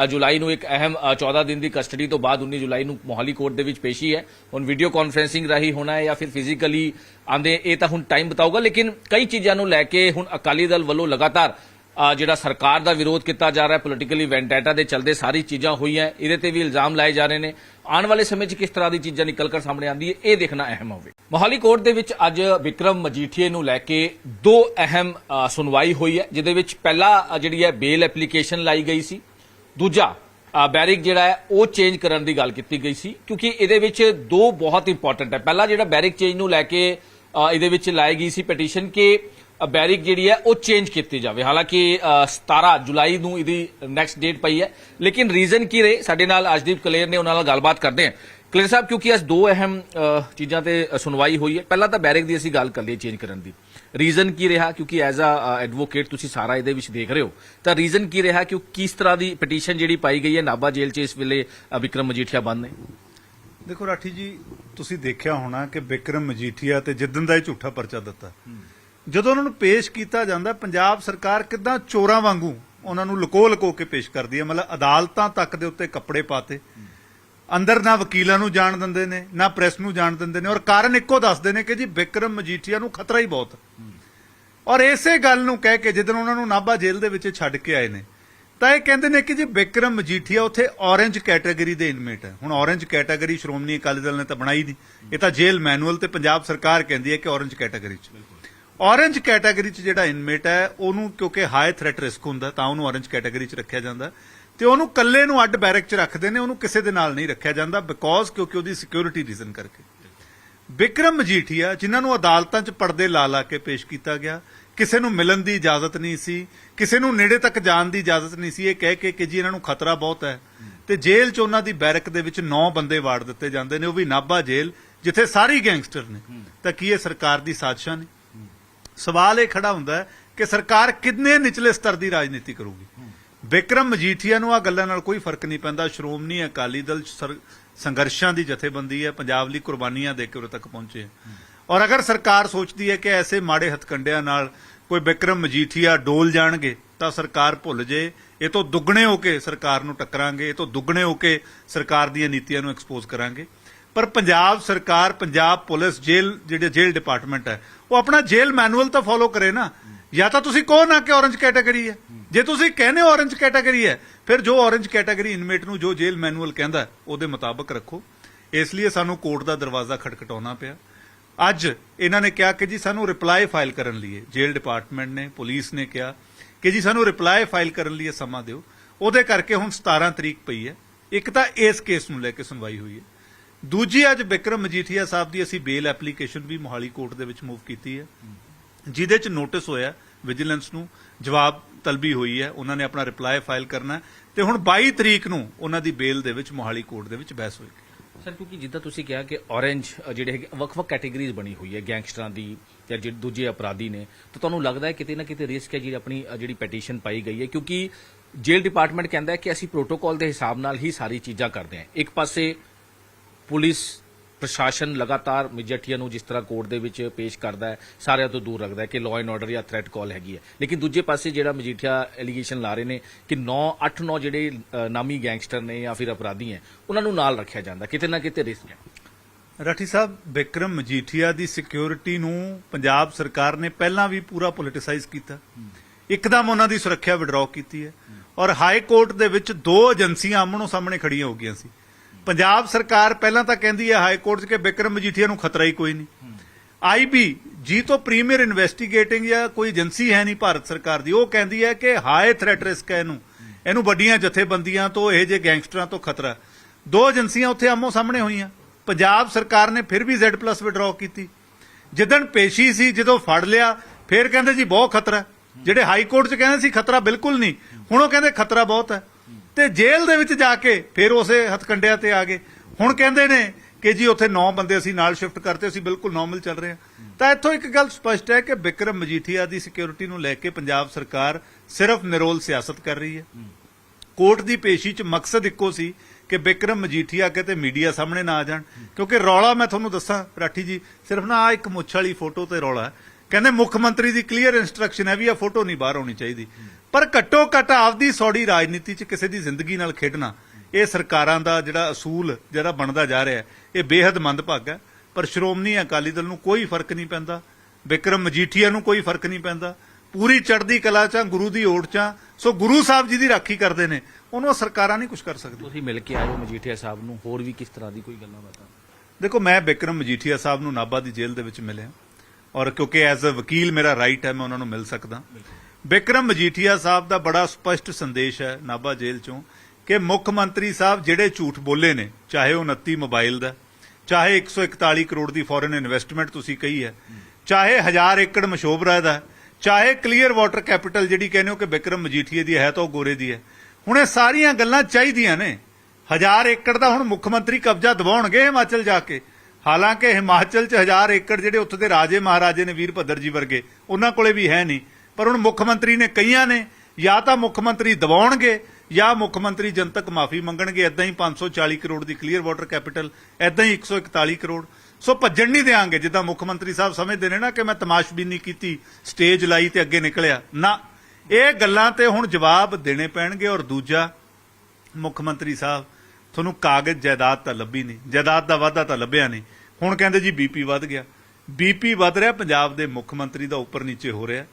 ਜੁਲਾਈ ਨੂੰ ਇੱਕ ਅਹਿਮ ਅ, 14 ਦਿਨ ਦੀ ਕਸਟਡੀ ਤੋਂ ਬਾਅਦ 19 ਜੁਲਾਈ ਨੂੰ ਮੋਹਾਲੀ ਕੋਰਟ ਦੇ ਵਿੱਚ ਪੇਸ਼ੀ ਹੈ। ਹੁਣ ਵੀਡੀਓ ਕਾਨਫਰੈਂਸਿੰਗ ਰਾਹੀਂ ਹੋਣਾ ਹੈ ਜਾਂ ਫਿਰ ਫਿਜ਼ੀਕਲੀ ਆਂਦੇ ਇਹ ਤਾਂ ਹੁਣ ਟਾਈਮ ਬਤਾਊਗਾ। ਲੇਕਿਨ ਕਈ ਚੀਜ਼ਾਂ ਨੂੰ ਲੈ ਕੇ ਹੁਣ ਅਕਾਲੀ ਦਲ ਵੱਲੋਂ ਲਗਾਤਾਰ ਜਿਹੜਾ ਸਰਕਾਰ ਦਾ ਵਿਰੋਧ ਕੀਤਾ ਜਾ ਰਿਹਾ ਹੈ ਪੋਲਿਟੀਕਲੀ ਵੈਂਡਾਟਾ ਦੇ ਚਲਦੇ ਸਾਰੀ ਚੀਜ਼ਾਂ ਹੋਈਆਂ, ਇਹਦੇ ਤੇ ਵੀ ਇਲਜ਼ਾਮ ਲਾਏ ਜਾ ਰਹੇ ਨੇ। ਆਉਣ ਵਾਲੇ ਸਮੇਂ 'ਚ ਕਿਸ ਤਰ੍ਹਾਂ ਦੀ ਚੀਜ਼ਾਂ ਨਿਕਲ ਕੇ ਸਾਹਮਣੇ ਆਉਂਦੀ ਹੈ, ਇਹ ਦੇਖਣਾ ਅਹਿਮ ਹੋਵੇ। ਮੋਹਾਲੀ ਕੋਰਟ ਦੇ ਵਿੱਚ ਅੱਜ ਵਿਕਰਮ ਮਜੀਠੀਏ ਨੂੰ ਲੈ ਕੇ ਦੋ ਅਹਿਮ ਸੁਣਵਾਈ ਹੋਈ ਹੈ, ਜਿਹਦੇ ਵਿੱਚ ਪਹਿਲਾ ਜਿਹੜੀ ਹੈ ਬੇਲ ਐਪਲੀਕੇਸ਼ਨ ਲਾਈ ਗਈ ਸੀ। ਦੂਜਾ ਬੈਰਿਕ ਜਿਹੜਾ ਹੈ, ਉਹ ਚੇਂਜ ਕਰਨ ਦੀ ਗੱਲ ਕੀਤੀ ਗਈ ਸੀ, ਕਿਉਂਕਿ ਇਹਦੇ ਵਿੱਚ ਦੋ ਬਹੁਤ ਇੰਪੋਰਟੈਂਟ ਹੈ। ਪਹਿਲਾ ਜਿਹੜਾ ਬੈਰਿਕ ਚੇਂਜ ਨੂੰ ਲੈ ਕੇ ਇਹਦੇ ਵਿੱਚ ਲਾਈ ਗਈ ਸੀ ਪਟੀਸ਼ਨ ਕਿ ਬੈਰਿਕ ਜਿਹੜੀ ਹੈ ਉਹ ਚੇਂਜ ਕੀਤੀ ਜਾਵੇ। ਹਾਲਾਂਕਿ ਅ, 17 ਜੁਲਾਈ ਨੂੰ ਇਹਦੀ ਨੈਕਸਟ ਡੇਟ ਪਈ ਹੈ। ਲੇਕਿਨ ਰੀਜ਼ਨ ਕੀ ਰਹੇ? ਸਾਡੇ ਨਾਲ ਅਜਦੀਪ ਕਲੇਰ ਨੇ ਉਹਨਾਂ ਨਾਲ ਗੱਲਬਾਤ ਕਰਦੇ ਹਾਂ। ਕਲੇਰ ਸਾਹਿਬ ਕਿਉਂਕਿ ਅੱਜ ਦੋ ਅਹਿਮ ਚੀਜ਼ਾਂ ਤੇ ਸੁਣਵਾਈ ਹੋਈ ਹੈ। ਪਹਿਲਾਂ ਤਾਂ ਬੈਰਿਕ ਦੀ ਅਸੀਂ ਗੱਲ ਕਰ ਲਈ ਚੇਂਜ ਕਰਨ ਦੀ। ਰੀਜ਼ਨ ਕੀ ਰਿਹਾ? ਕਿਉਂਕਿ ਐਜ਼ ਅ ਐਡਵੋਕੇਟ ਤੁਸੀਂ ਸਾਰਾ ਇਹਦੇ ਵਿੱਚ ਦੇਖ ਰਹੇ ਹੋ। ਤਾਂ ਰੀਜ਼ਨ ਕੀ ਰਿਹਾ? ਕਿ ਕਿਸ ਤਰ੍ਹਾਂ ਦੀ ਪਟੀਸ਼ਨ ਜਿਹੜੀ ਪਾਈ ਗਈ ਹੈ? ਨਾਭਾ ਜੇਲ੍ਹ 'ਚ ਇਸ ਵੇਲੇ ਵਿਕਰਮ ਮਜੀਠੀਆ ਬੰਦ ਨੇ। ਦੇਖੋ ਰਾਠੀ ਜੀ ਤੁਸੀਂ ਦੇਖਿਆ ਹੋਣਾ ਕਿ ਬਿਕਰਮ ਮਜੀਠੀਆ ਤੇ ਜਿੱਦਨ ਦਾ ਹੀ ਝੂਠਾ ਪਰਚਾ ਦਿੱਤਾ ਜਦੋਂ ਉਹਨਾਂ ਨੂੰ ਪੇਸ਼ ਕੀਤਾ ਜਾਂਦਾ, ਪੰਜਾਬ ਸਰਕਾਰ ਕਿਦਾਂ ਚੋਰਾਂ ਵਾਂਗੂ ਉਹਨਾਂ ਨੂੰ ਲੁਕੋ ਲੁਕੋ ਕੇ ਪੇਸ਼ ਕਰਦੀ ਹੈ? ਮਤਲਬ ਅਦਾਲਤਾਂ ਤੱਕ ਦੇ ਉੱਤੇ ਕੱਪੜੇ ਪਾਤੇ। ਅੰਦਰ ਨਾ ਵਕੀਲਾਂ ਨੂੰ ਜਾਣ ਦਿੰਦੇ ਨੇ, ਨਾ ਪ੍ਰੈਸ ਨੂੰ ਜਾਣ ਦਿੰਦੇ ਨੇ ਔਰ ਕਾਰਨ ਇੱਕੋ ਦੱਸਦੇ ਨੇ ਕਿ ਜੀ ਬਿਕਰਮ ਮਜੀਠੀਆ ਨੂੰ ਖਤਰਾ ਹੀ ਬਹੁਤ। ਔਰ ਇਸੇ ਗੱਲ ਨੂੰ ਕਹਿ ਕੇ ਜਦੋਂ ਉਹਨਾਂ ਨੂੰ ਨਾਭਾ ਜੇਲ੍ਹ ਦੇ ਵਿੱਚ ਛੱਡ ਕੇ ਆਏ ਨੇ, ਤਾਂ ਇਹ ਕਹਿੰਦੇ ਨੇ ਕਿ ਜੀ ਬਿਕਰਮ ਮਜੀਠੀਆ ਉੱਥੇ ਔਰੇਂਜ ਕੈਟਾਗਰੀ ਦੇ ਇਨਮੇਟ ਹੈ। ਹੁਣ ਔਰੇਂਜ ਕੈਟਾਗਰੀ ਸ਼੍ਰੋਮਣੀ ਅਕਾਲੀ ਦਲ ਨੇ ਤਾਂ ਬਣਾਈ ਨਹੀਂ। ਇਹ ਤਾਂ ਜੇਲ੍ਹ ਮੈਨੂਅਲ ਤੇ ਪੰਜਾਬ ਸਰਕਾਰ ਕਹਿੰਦੀ ਹੈ ਕਿ ਔਰੇਂਜ ਕੈਟਾਗਰੀ ਚ। ਔਰੇਂਜ ਕੈਟਾਗਰੀ ਚ ਜਿਹੜਾ ਇਨਮੇਟ ਹੈ, ਉਹਨੂੰ ਕਿਉਂਕਿ ਹਾਈ ਥ੍ਰੈਟ ਰਿਸਕ ਹੁੰਦਾ, ਤਾਂ ਉਹਨੂੰ ਔਰੇਂਜ ਕੈਟਾਗਰੀ ਚ ਰੱਖਿਆ ਜਾਂਦਾ। ਤੇ ਉਹਨੂੰ ਕੱਲੇ ਨੂੰ ਅੱਡ ਬੈਰਕ ਚ ਰੱਖਦੇ ਨੇ, ਉਹਨੂੰ ਕਿਸੇ ਦੇ ਨਾਲ ਨਹੀਂ ਰੱਖਿਆ ਜਾਂਦਾ ਬਿਕੋਜ਼ ਕਿਉਂਕਿ ਉਹਦੀ ਸਿਕਿਉਰਿਟੀ ਰੀਜ਼ਨ ਕਰਕੇ। ਵਿਕਰਮ ਮਜੀਠੀਆ ਜਿਨ੍ਹਾਂ ਨੂੰ ਅਦਾਲਤਾਂ 'ਚ ਪਰਦੇ ਲਾ ਲਾ ਕੇ ਪੇਸ਼ ਕੀਤਾ ਗਿਆ, ਕਿਸੇ ਨੂੰ ਮਿਲਣ ਦੀ ਇਜਾਜ਼ਤ ਨਹੀਂ ਸੀ, ਕਿਸੇ ਨੂੰ ਨੇੜੇ ਤੱਕ ਜਾਣ ਦੀ ਇਜਾਜ਼ਤ ਨਹੀਂ ਸੀ, ਇਹ ਕਹਿ ਕੇ ਕਿ ਜੀ ਇਹਨਾਂ ਨੂੰ ਖਤਰਾ ਬਹੁਤ ਹੈ। ਤੇ ਜੇਲ੍ਹ 'ਚ ਉਹਨਾਂ ਦੀ ਬੈਰਕ ਦੇ ਵਿੱਚ 9 ਬੰਦੇ ਵਾੜ ਦਿੱਤੇ ਜਾਂਦੇ ਨੇ, ਉਹ ਵੀ ਨਾਭਾ ਜੇਲ੍ਹ, ਜਿੱਥੇ ਸਾਰੇ ਗੈਂਗਸਟਰ ਨੇ। ਤਾਂ ਕੀ ਇਹ ਸਰਕਾਰ ਦੀ ਸਾਜ਼ਿਸ਼ਾਂ ਨੇ? ਸਵਾਲ ਇਹ ਖੜਾ ਹੁੰਦਾ ਕਿ ਸਰਕਾਰ ਕਿੰਨੇ ਨਿਚਲੇ ਸਤਰ ਦੀ ਰਾਜਨੀਤੀ ਕਰੂਗੀ? ਵਿਕਰਮ ਮਜੀਠੀਆ ਨੂੰ ਆ ਗੱਲਾਂ ਨਾਲ ਕੋਈ ਫ਼ਰਕ ਨਹੀਂ ਪੈਂਦਾ। ਸ਼੍ਰੋਮਣੀ ਅਕਾਲੀ ਦਲ ਸਰ- ਸੰਘਰਸ਼ਾਂ ਦੀ ਜਥੇਬੰਦੀ ਹੈ। ਪੰਜਾਬ ਲਈ ਕੁਰਬਾਨੀਆਂ ਦੇ ਕੇ ਉਰੇ ਤੱਕ ਪਹੁੰਚੇ ਔਰ ਅਗਰ ਸਰਕਾਰ ਸੋਚਦੀ ਹੈ ਕਿ ਐਸੇ ਮਾੜੇ ਹਥਕੰਡਿਆਂ ਨਾਲ ਕੋਈ ਵਿਕਰਮ ਮਜੀਠੀਆ ਡੋਲ ਜਾਣਗੇ, ਤਾਂ ਸਰਕਾਰ ਭੁੱਲ ਜੇ। ਇਹ ਤੋਂ ਦੁੱਗਣੇ ਹੋ ਕੇ ਸਰਕਾਰ ਨੂੰ ਟੱਕਰਾਂਗੇ। ਇਹ ਤੋਂ ਦੁੱਗਣੇ ਹੋ ਕੇ ਸਰਕਾਰ ਦੀਆਂ ਨੀਤੀਆਂ ਨੂੰ ਐਕਸਪੋਜ਼ ਕਰਾਂਗੇ। ਪਰ ਪੰਜਾਬ ਸਰਕਾਰ, ਪੰਜਾਬ ਪੁਲਿਸ ਜੇਲ੍ਹ ਜਿਹੜੇ ਜੇਲ੍ਹ ਡਿਪਾਰਟਮੈਂਟ ਹੈ, ਉਹ ਆਪਣਾ ਜੇਲ੍ਹ ਮੈਨੂਅਲ ਤਾਂ ਫੋਲੋ ਕਰੇ ਨਾ। ਜਾਂ ਤਾਂ ਤੁਸੀਂ ਕਹੋ ਨਾ ਕਿ ਔਰੰਜ ਕੈਟਾਗਰੀ ਹੈ। ਜੇ ਤੁਸੀਂ ਕਹਿੰਦੇ ਹੋ ਔਰੰਜ ਕੈਟਾਗਰੀ ਹੈ, ਫਿਰ ਜੋ ਔਰੰਜ ਕੈਟਾਗਰੀ ਇਨਮੇਟ ਨੂੰ ਜੋ ਜੇਲ੍ਹ ਮੈਨੂਅਲ ਕਹਿੰਦਾ, ਉਹਦੇ ਮੁਤਾਬਕ ਰੱਖੋ। ਇਸ ਲਈ ਸਾਨੂੰ ਕੋਰਟ ਦਾ ਦਰਵਾਜ਼ਾ ਖਟਖਟਾਉਣਾ ਪਿਆ। ਅੱਜ ਇਹਨਾਂ ਨੇ ਕਿਹਾ ਕਿ ਜੀ ਸਾਨੂੰ ਰਿਪਲਾਈ ਫਾਈਲ ਕਰਨ ਲਈ ਜੇਲ੍ਹ ਡਿਪਾਰਟਮੈਂਟ ਨੇ, ਪੁਲਿਸ ਨੇ ਕਿਹਾ ਕਿ ਜੀ ਸਾਨੂੰ ਰਿਪਲਾਈ ਫਾਈਲ ਕਰਨ ਲਈ ਸਮਾਂ ਦਿਓ। ਉਹਦੇ ਕਰਕੇ ਹੁਣ 17 ਤਰੀਕ ਪਈ ਹੈ। ਇੱਕ ਤਾਂ ਇਸ ਕੇਸ ਨੂੰ ਲੈ ਕੇ ਸੁਣਵਾਈ ਹੋਈ ਹੈ। ਦੂਜੀ ਅੱਜ ਬਿਕਰਮ ਮਜੀਠੀਆ ਸਾਹਿਬ ਦੀ ਅਸੀਂ ਬੇਲ ਐਪਲੀਕੇਸ਼ਨ ਵੀ ਮੋਹਾਲੀ ਕੋਰਟ ਦੇ ਵਿੱਚ ਮੂਵ ਕੀਤੀ ਹੈ। ਜਿਹਦੇ ਚ ਨੋਟਿਸ ਹੋਇਆ, ਵਿਜੀਲੈਂਸ ਨੂੰ ਜਵਾਬ ਤਲਬੀ ਹੋਈ ਹੈ, ਉਹਨਾਂ ਨੇ ਆਪਣਾ ਰਿਪਲਾਈ ਫਾਈਲ ਕਰਨਾ ਹੈ ਤੇ ਹੁਣ 22 ਤਰੀਕ ਨੂੰ ਉਹਨਾਂ ਦੀ ਬੇਲ ਦੇ ਵਿੱਚ ਮੋਹਾਲੀ ਕੋਰਟ ਦੇ ਵਿੱਚ ਬਹਿਸ ਹੋਏਗੀ। ਸਰ, ਕਿਉਂਕਿ ਜਿੱਦਾਂ ਤੁਸੀਂ ਕਿਹਾ ਕਿ ਔਰੇਂਜ ਜਿਹੜੇ ਹੈਗੇ, ਵੱਖ-ਵੱਖ ਕੈਟੇਗਰੀਜ਼ ਬਣੀ ਹੋਈ ਹੈ, ਗੈਂਗਸਟਰਾਂ ਦੀ ਜਾਂ ਜਿਹੜੇ ਦੂਜੇ ਅਪਰਾਧੀ ਨੇ, ਤਾਂ ਤੁਹਾਨੂੰ ਲੱਗਦਾ ਹੈ ਕਿਤੇ ਨਾ ਕਿਤੇ ਰਿਸਕ ਹੈ ਜਿਹੜੀ ਆਪਣੀ ਜਿਹੜੀ ਪੈਟੀਸ਼ਨ ਪਾਈ ਗਈ ਹੈ? ਕਿਉਂਕਿ ਜੇਲ੍ਹ ਡਿਪਾਰਟਮੈਂਟ ਕਹਿੰਦਾ ਹੈ ਕਿ ਅਸੀਂ ਪ੍ਰੋਟੋਕਾਲ ਦੇ ਹਿਸਾਬ ਨਾਲ ਹੀ ਸਾਰੀ ਚੀਜ਼ਾਂ ਕਰਦੇ ਹਾਂ। ਇੱਕ ਪਾਸੇ ਪੁਲਿਸ ਪ੍ਰਸ਼ਾਸਨ ਲਗਾਤਾਰ ਮਜੀਠੀਆ ਨੂੰ ਜਿਸ ਤਰ੍ਹਾਂ ਕੋਰਟ ਦੇ ਵਿੱਚ ਪੇਸ਼ ਕਰਦਾ ਹੈ, ਸਾਰਿਆਂ ਤੋਂ ਦੂਰ ਰੱਖਦਾ ਹੈ ਕਿ ਲਾਅ ਐਂਡ ਆਰਡਰ ਜਾਂ ਥ੍ਰੈਟ ਕਾਲ ਹੈਗੀ ਹੈ। ਲੇਕਿਨ ਦੂਜੇ ਪਾਸੇ ਜਿਹੜਾ ਮਜੀਠੀਆ ਐਲੀਗੇਸ਼ਨ ਲਾ ਰਹੇ ਨੇ ਕਿ 9 8 9 ਜਿਹੜੇ ਨਾਮੀ ਗੈਂਗਸਟਰ ਨੇ ਜਾਂ ਫਿਰ ਅਪਰਾਧੀ ਹੈ, ਉਹਨਾਂ ਨੂੰ ਨਾਲ ਰੱਖਿਆ ਜਾਂਦਾ, ਕਿਤੇ ਨਾ ਕਿਤੇ ਰਿਸਕ ਹੈ। ਰਾਠੀ ਸਾਹਿਬ ਵਿਕਰਮ ਮਜੀਠੀਆ ਦੀ ਸਿਕਿਉਰਿਟੀ ਨੂੰ ਪੰਜਾਬ ਸਰਕਾਰ ਨੇ ਪਹਿਲਾਂ ਵੀ ਪੂਰਾ ਪੋਲਿਟਿਸਾਈਜ਼ ਕੀਤਾ। ਇੱਕਦਮ ਉਹਨਾਂ ਦੀ ਸੁਰੱਖਿਆ ਵਿਡਰਾਅ ਕੀਤੀ ਹੈ। ਔਰ ਹਾਈ ਕੋਰਟ ਦੇ ਵਿੱਚ ਦੋ ਏਜੰਸੀਆਂ ਆਮਣੋ ਸਾਹਮਣੇ ਖੜੀਆਂ ਹੋ ਗਈਆਂ ਸੀ। ਪੰਜਾਬ ਸਰਕਾਰ ਪਹਿਲਾਂ ਤਾਂ ਕਹਿੰਦੀ ਹੈ ਹਾਈ ਕੋਰਟ 'ਚ ਕਿ ਬਿਕਰਮ ਮਜੀਠੀਆ ਨੂੰ ਖਤਰਾ ਹੀ ਕੋਈ ਨਹੀਂ। ਆਈਬੀ ਜੀ ਤੋਂ ਪ੍ਰੀਮੀਅਰ ਇਨਵੈਸਟੀਗੇਟਿੰਗ ਜਾਂ ਕੋਈ ਏਜੰਸੀ ਹੈ ਨਹੀਂ ਭਾਰਤ ਸਰਕਾਰ ਦੀ, ਉਹ ਕਹਿੰਦੀ ਹੈ ਕਿ ਹਾਈ ਥ੍ਰੈਟ ਰਿਸਕ ਹੈ ਇਹਨੂੰ। ਇਹਨੂੰ ਵੱਡੀਆਂ ਜਥੇਬੰਦੀਆਂ ਤੋਂ, ਇਹ ਜੇ ਗੈਂਗਸਟਰਾਂ ਤੋਂ ਖਤਰਾ। ਦੋ ਏਜੰਸੀਆਂ ਉੱਥੇ ਆਮੋ ਸਾਹਮਣੇ ਹੋਈਆਂ। ਪੰਜਾਬ ਸਰਕਾਰ ਨੇ ਫਿਰ ਵੀ Z+ ਵਿਡਰਾਅ ਕੀਤੀ। ਜਿੱਦਣ ਪੇਸ਼ੀ ਸੀ, ਜਦੋਂ ਫੜ ਲਿਆ, ਫਿਰ ਕਹਿੰਦੇ ਜੀ ਬਹੁਤ ਖਤਰਾ। ਜਿਹੜੇ ਹਾਈ ਕੋਰਟ 'ਚ ਕਹਿੰਦੇ ਸੀ, ਖਤਰਾ ਬਿਲਕੁਲ ਨਹੀਂ। ਹੁਣ ਉਹ ਕਹਿੰਦੇ ਖਤਰਾ ਬਹੁਤ ਹੈ। ਤੇ ਜੇਲ੍ਹ ਦੇ ਵਿੱਚ ਜਾ ਕੇ ਫਿਰ ਉਸੇ ਹਥਕੰਡਿਆਂ ਤੇ ਆ ਗਏ। ਹੁਣ ਕਹਿੰਦੇ ਨੇ ਕਿ ਜੀ ਉੱਥੇ 9 ਬੰਦੇ ਅਸੀਂ ਨਾਲ ਸ਼ਿਫਟ ਕਰਤੇ, ਅਸੀਂ ਬਿਲਕੁਲ ਨਾਰਮਲ ਚੱਲ ਰਹੇ ਹਾਂ। ਤਾਂ ਇੱਥੋਂ ਇੱਕ ਗੱਲ ਸਪਸ਼ਟ ਹੈ ਕਿ ਬਿਕਰਮ ਮਜੀਠੀਆ ਦੀ ਸਿਕਿਉਰਿਟੀ ਨੂੰ ਲੈ ਕੇ ਪੰਜਾਬ ਸਰਕਾਰ ਸਿਰਫ ਨਿਰੋਲ ਸਿਆਸਤ ਕਰ ਰਹੀ ਹੈ। ਕੋਰਟ ਦੀ ਪੇਸ਼ੀ 'ਚ ਮਕਸਦ ਇੱਕੋ ਸੀ ਕਿ ਬਿਕਰਮ ਮਜੀਠੀਆ ਕਿਤੇ ਮੀਡੀਆ ਸਾਹਮਣੇ ਨਾ ਆ ਜਾਣ। ਕਿਉਂਕਿ ਰੌਲਾ ਮੈਂ ਤੁਹਾਨੂੰ ਦੱਸਾਂ, ਰਾਠੀ ਜੀ, ਸਿਰਫ ਨਾ ਆ ਇੱਕ ਮੁੱਛ ਵਾਲੀ ਫੋਟੋ ਤੇ ਰੌਲਾ ਕਹਿੰਦੇ ਮੁੱਖ ਮੰਤਰੀ ਦੀ ਕਲੀਅਰ ਇਨਸਟਰਕਸ਼ਨ ਹੈ ਵੀ ਇਹ ਫੋਟੋ ਨਹੀਂ ਬਾਹਰ ਆਉਣੀ ਚਾਹੀਦੀ। ਪਰ ਘੱਟੋ ਘੱਟ ਆਪਦੀ ਸੌੜੀ ਰਾਜਨੀਤੀ 'ਚ ਕਿਸੇ ਦੀ ਜ਼ਿੰਦਗੀ ਨਾਲ ਖੇਡਣਾ ਇਹ ਸਰਕਾਰਾਂ ਦਾ ਜਿਹੜਾ ਅਸੂਲ ਜਿਹੜਾ ਬਣਦਾ ਜਾ ਰਿਹਾ ਇਹ ਬੇहद ਮੰਦਭਾਗਾ ਹੈ। ਪਰ ਸ਼੍ਰੋਮਣੀ ਅਕਾਲੀ ਦਲ ਨੂੰ ਕੋਈ ਫ਼ਰਕ ਨਹੀਂ ਪੈਂਦਾ ਵਿਕਰਮ ਮਜੀਠੀਆ ਨੂੰ ਕੋਈ ਫ਼ਰਕ ਨਹੀਂ ਪੈਂਦਾ। ਪੂਰੀ ਚੜ੍ਹਦੀ ਕਲਾ ਚ ਗੁਰੂ ਦੀ ਓਟ ਚ ਸੋ ਗੁਰੂ ਸਾਹਿਬ ਜੀ ਦੀ ਰਾਖੀ ਕਰਦੇ ਨੇ। ਉਹਨੂੰ ਸਰਕਾਰਾਂ ਨਹੀਂ ਕੁਝ ਕਰ ਸਕਦੀ ਤੁਸੀਂ ਮਿਲ ਕੇ ਆਇਓ ਮਜੀਠੀਆ ਸਾਹਿਬ ਨੂੰ ਹੋਰ ਵੀ ਕਿਸ ਤਰ੍ਹਾਂ ਦੀ ਕੋਈ ਗੱਲਾਂ ਬਾਤਾਂ? ਦੇਖੋ ਮੈਂ ਵਿਕਰਮ ਮਜੀਠੀਆ ਸਾਹਿਬ ਨੂੰ ਨਾਭਾ ਦੀ ਜੇਲ੍ਹ ਦੇ ਵਿੱਚ ਮਿਲਿਆ। ਔਰ ਕਿਉਂਕਿ ਐਜ਼ ਅ ਵਕੀਲ ਮੇਰਾ ਰਾਈਟ ਹੈ, ਮੈਂ ਉਹਨਾਂ ਨੂੰ ਮਿਲ ਸਕਦਾ। ਬਿਕਰਮ ਮਜੀਠੀਆ ਸਾਹਿਬ ਦਾ ਬੜਾ ਸਪਸ਼ਟ ਸੰਦੇਸ਼ ਹੈ, ਨਾਭਾ ਜੇਲ੍ਹ ਚੋਂ, ਕਿ ਮੁੱਖ ਮੰਤਰੀ ਸਾਹਿਬ ਜਿਹੜੇ ਝੂਠ ਬੋਲੇ ਨੇ, ਚਾਹੇ ਉਹ 29 ਮੋਬਾਈਲ ਦਾ, ਚਾਹੇ 141 ਕਰੋੜ ਦੀ ਫੋਰਨ ਇਨਵੈਸਟਮੈਂਟ ਤੁਸੀਂ ਕਹੀ ਹੈ, ਚਾਹੇ 1000 ਏਕੜ ਮਸ਼ੋਬਰਾ ਦਾ, ਚਾਹੇ ਕਲੀਅਰ ਵਾਟਰ ਕੈਪੀਟਲ ਜਿਹੜੀ ਕਹਿੰਦੇ ਹੋ ਕਿ ਬਿਕਰਮ ਮਜੀਠੀਆ ਦੀ ਹੈ ਤਾਂ ਉਹ ਗੋਰੇ ਦੀ ਹੈ। ਹੁਣ ਇਹ ਸਾਰੀਆਂ ਗੱਲਾਂ ਚਾਹੀਦੀਆਂ ਨੇ। ਹਜ਼ਾਰ ਏਕੜ ਦਾ ਹੁਣ ਮੁੱਖ ਮੰਤਰੀ ਕਬਜ਼ਾ ਦਿਵਾਉਣਗੇ ਹਿਮਾਚਲ ਜਾ ਕੇ। ਹਾਲਾਂਕਿ ਹਿਮਾਚਲ 'ਚ ਹਜ਼ਾਰ ਏਕੜ ਜਿਹੜੇ ਉੱਥੇ ਦੇ ਰਾਜੇ ਮਹਾਰਾਜੇ ਨੇ ਵੀਰਭੱਦਰ ਜੀ ਵਰਗੇ, ਉਹਨਾਂ ਕੋਲੇ ਵੀ ਹੈ ਨਹੀਂ। ਪਰ ਹੁਣ ਮੁੱਖ ਮੰਤਰੀ ਨੇ ਕਈਆਂ ਨੇ ਜਾਂ ਤਾਂ ਮੁੱਖ ਮੰਤਰੀ ਦਿਵਾਉਣਗੇ ਜਾਂ ਮੁੱਖ ਮੰਤਰੀ ਜਨਤਕ ਮਾਫੀ ਮੰਗਣਗੇ। ਇਦਾਂ ਹੀ 540 ਕਰੋੜ ਦੀ ਕਲੀਅਰ ਵਾਟਰ ਕੈਪੀਟਲ ਇਦਾਂ ਹੀ 141 ਕਰੋੜ। ਸੋ ਭੱਜਣ ਨਹੀਂ ਦੇਾਂਗੇ ਜਿੱਦਾਂ ਮੁੱਖ ਮੰਤਰੀ ਸਾਹਿਬ ਸਮਝਦੇ ਨੇ ਨਾ ਕਿ ਮੈਂ ਤਮਾਸ਼ਬੀਨੀ ਕੀਤੀ ਸਟੇਜ ਲਾਈ ਤੇ ਅੱਗੇ ਨਿਕਲਿਆ। ਨਾ, ਇਹ ਗੱਲਾਂ ਤੇ ਹੁਣ ਜਵਾਬ ਦੇਣੇ ਪੈਣਗੇ ਔਰ ਦੂਜਾ ਮੁੱਖ ਮੰਤਰੀ ਸਾਹਿਬ ਤੁਹਾਨੂੰ ਕਾਗਜ਼ ਜਾਇਦਾਦ ਤਾਂ ਲੱਭੀ ਨਹੀਂ, ਜਾਇਦਾਦ ਦਾ ਵਾਧਾ ਤਾਂ ਲੱਭਿਆ ਨਹੀਂ। ਹੁਣ ਕਹਿੰਦੇ ਜੀ ਬੀਪੀ ਵੱਧ ਗਿਆ। ਬੀਪੀ ਵੱਧ ਰਿਹਾ, ਪੰਜਾਬ ਦੇ ਮੁੱਖ ਮੰਤਰੀ ਦਾ ਉੱਪਰ ਨੀਚੇ ਹੋ ਰਿਹਾ।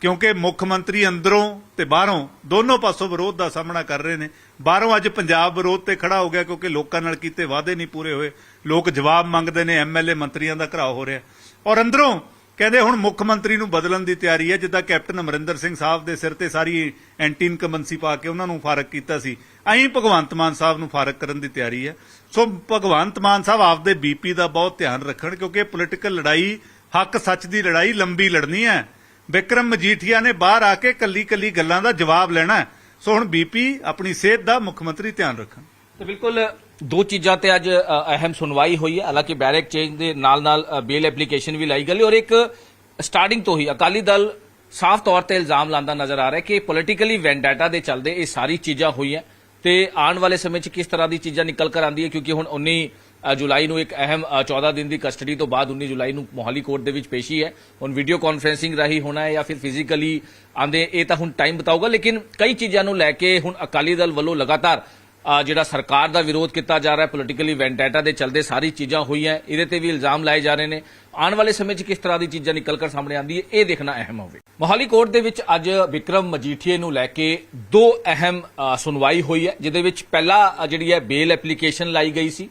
ਕਿਉਂਕਿ ਮੁੱਖ ਮੰਤਰੀ ਅੰਦਰੋਂ ਤੇ ਬਾਹਰੋਂ ਦੋਨੋਂ ਪਾਸੋਂ ਵਿਰੋਧ ਦਾ ਸਾਹਮਣਾ ਕਰ ਰਹੇ ਨੇ। ਬਾਹਰੋਂ ਅੱਜ ਪੰਜਾਬ ਵਿਰੋਧ ਤੇ ਖੜਾ ਹੋ ਗਿਆ ਕਿਉਂਕਿ ਲੋਕਾਂ ਨਾਲ ਕੀਤੇ ਵਾਅਦੇ ਨਹੀਂ ਪੂਰੇ ਹੋਏ। ਲੋਕ ਜਵਾਬ ਮੰਗਦੇ ਨੇ ਐਮਐਲਏ ਮੰਤਰੀਆਂ ਦਾ ਘਰਾਓ ਹੋ ਰਿਹਾ। ਔਰ ਅੰਦਰੋਂ ਕਹਿੰਦੇ ਹੁਣ ਮੁੱਖ ਮੰਤਰੀ ਨੂੰ ਬਦਲਣ ਦੀ ਤਿਆਰੀ ਹੈ, ਜਿੱਦਾਂ ਕੈਪਟਨ ਅਮਰਿੰਦਰ ਸਿੰਘ ਸਾਹਿਬ ਦੇ ਸਿਰ ਤੇ ਸਾਰੀ ਐਂਟੀ ਇਨਕਮਬੈਂਸੀ ਪਾ ਕੇ ਉਹਨਾਂ ਨੂੰ ਫਾਰਕ ਕੀਤਾ ਸੀ ਐਂ ਭਗਵੰਤ ਮਾਨ ਸਾਹਿਬ ਨੂੰ ਫਾਰਕ ਕਰਨ ਦੀ ਤਿਆਰੀ ਹੈ। ਸੋ ਭਗਵੰਤ ਮਾਨ ਸਾਹਿਬ ਆਪਦੇ ਬੀਪੀ ਦਾ ਬਹੁਤ ਧਿਆਨ ਰੱਖਣ, ਕਿਉਂਕਿ ਪੋਲਿਟੀਕਲ ਲੜਾਈ, ਹੱਕ ਸੱਚ ਦੀ ਲੜਾਈ ਲੰਬੀ ਲੜਨੀ ਹੈ। ਵਿਕਰਮ ਮਜੀਠੀਆ ਨੇ ਬਾਹਰ ਆ ਕੇ ਕੱਲੀ ਕੱਲੀ ਗੱਲਾਂ ਦਾ ਜਵਾਬ ਲੈਣਾ ਸੋ ਹੁਣ ਬੀਪੀ ਆਪਣੀ ਸਿਹਤ ਦਾ ਮੁੱਖ ਮੰਤਰੀ ਧਿਆਨ ਰੱਖਣ। ਤੇ ਬਿਲਕੁਲ ਦੋ ਚੀਜ਼ਾਂ ਤੇ ਅੱਜ ਅਹਿਮ ਸੁਣਵਾਈ ਹੋਈ ਹੈ। ਹਾਲਾਂਕਿ ਬੈਰਕ ਚੇਂਜ ਦੇ ਨਾਲ ਨਾਲ ਬੇਲ ਐਪਲੀਕੇਸ਼ਨ ਵੀ ਲਾਈ ਗਈ ਔਰ ਇੱਕ ਸਟਾਰਟਿੰਗ ਤੋਂ ਹੀ ਅਕਾਲੀ ਦਲ ਸਾਫ਼ ਤੌਰ ਤੇ ਇਲਜ਼ਾਮ ਲਾਉਂਦਾ ਨਜ਼ਰ ਆ ਰਿਹਾ ਕਿ ਪੋਲਿਟੀਕਲੀ ਵੈਂਡਾਟਾ ਦੇ ਚੱਲਦੇ ਇਹ ਸਾਰੀ ਚੀਜ਼ਾਂ ਹੋਈਆਂ ਤੇ ਆਉਣ ਵਾਲੇ ਸਮੇਂ 'ਚ ਕਿਸ ਤਰ੍ਹਾਂ ਦੀ ਚੀਜ਼ਾਂ ਨਿਕਲ ਕਰ ਆਉਂਦੀ ਹੈ ਕਿਉਂਕਿ ਹੁਣ 19 ਜੁਲਾਈ ਨੂੰ ਇੱਕ ਅਹਿਮ ਅ, 14 ਦਿਨ ਦੀ ਕਸਟਡੀ ਤੋਂ ਬਾਅਦ 19 ਜੁਲਾਈ ਨੂੰ ਮੋਹਾਲੀ ਕੋਰਟ ਦੇ ਵਿੱਚ ਪੇਸ਼ੀ ਹੈ। ਹੁਣ ਵੀਡੀਓ ਕਾਨਫਰੈਂਸਿੰਗ ਰਾਹੀਂ ਹੋਣਾ ਹੈ ਜਾਂ ਫਿਰ ਫਿਜ਼ੀਕਲੀ ਆਂਦੇ ਇਹ ਤਾਂ ਹੁਣ ਟਾਈਮ ਬਤਾਊਗਾ। ਲੇਕਿਨ ਕਈ ਚੀਜ਼ਾਂ ਨੂੰ ਲੈ ਕੇ ਹੁਣ ਅਕਾਲੀ ਦਲ ਵੱਲੋਂ ਲਗਾਤਾਰ ਜਿਹੜਾ ਸਰਕਾਰ ਦਾ ਵਿਰੋਧ ਕੀਤਾ ਜਾ ਰਿਹਾ ਹੈ ਪੋਲਿਟੀਕਲੀ ਵੈਂਡਾਟਾ ਦੇ ਚਲਦੇ ਸਾਰੀ ਚੀਜ਼ਾਂ ਹੋਈਆਂ, ਇਹਦੇ ਤੇ ਵੀ ਇਲਜ਼ਾਮ ਲਾਏ ਜਾ ਰਹੇ ਨੇ। ਆਉਣ ਵਾਲੇ ਸਮੇਂ 'ਚ ਕਿਸ ਤਰ੍ਹਾਂ ਦੀ ਚੀਜ਼ਾਂ ਨਿਕਲ ਕਰ ਸਾਹਮਣੇ ਆਉਂਦੀ ਹੈ, ਇਹ ਦੇਖਣਾ ਅਹਿਮ ਹੋਵੇ। ਮੋਹਾਲੀ ਕੋਰਟ ਦੇ ਵਿੱਚ ਅੱਜ ਵਿਕਰਮ ਮਜੀਠੀਏ ਨੂੰ ਲੈ ਕੇ ਦੋ ਅਹਿਮ ਸੁਣਵਾਈ ਹੋਈ ਹੈ, ਜਿਹਦੇ ਵਿੱਚ ਪਹਿਲਾ ਜਿਹੜੀ ਹੈ ਬੇਲ ਐਪਲੀਕੇਸ਼ਨ ਲਾਈ ਗਈ ਸੀ।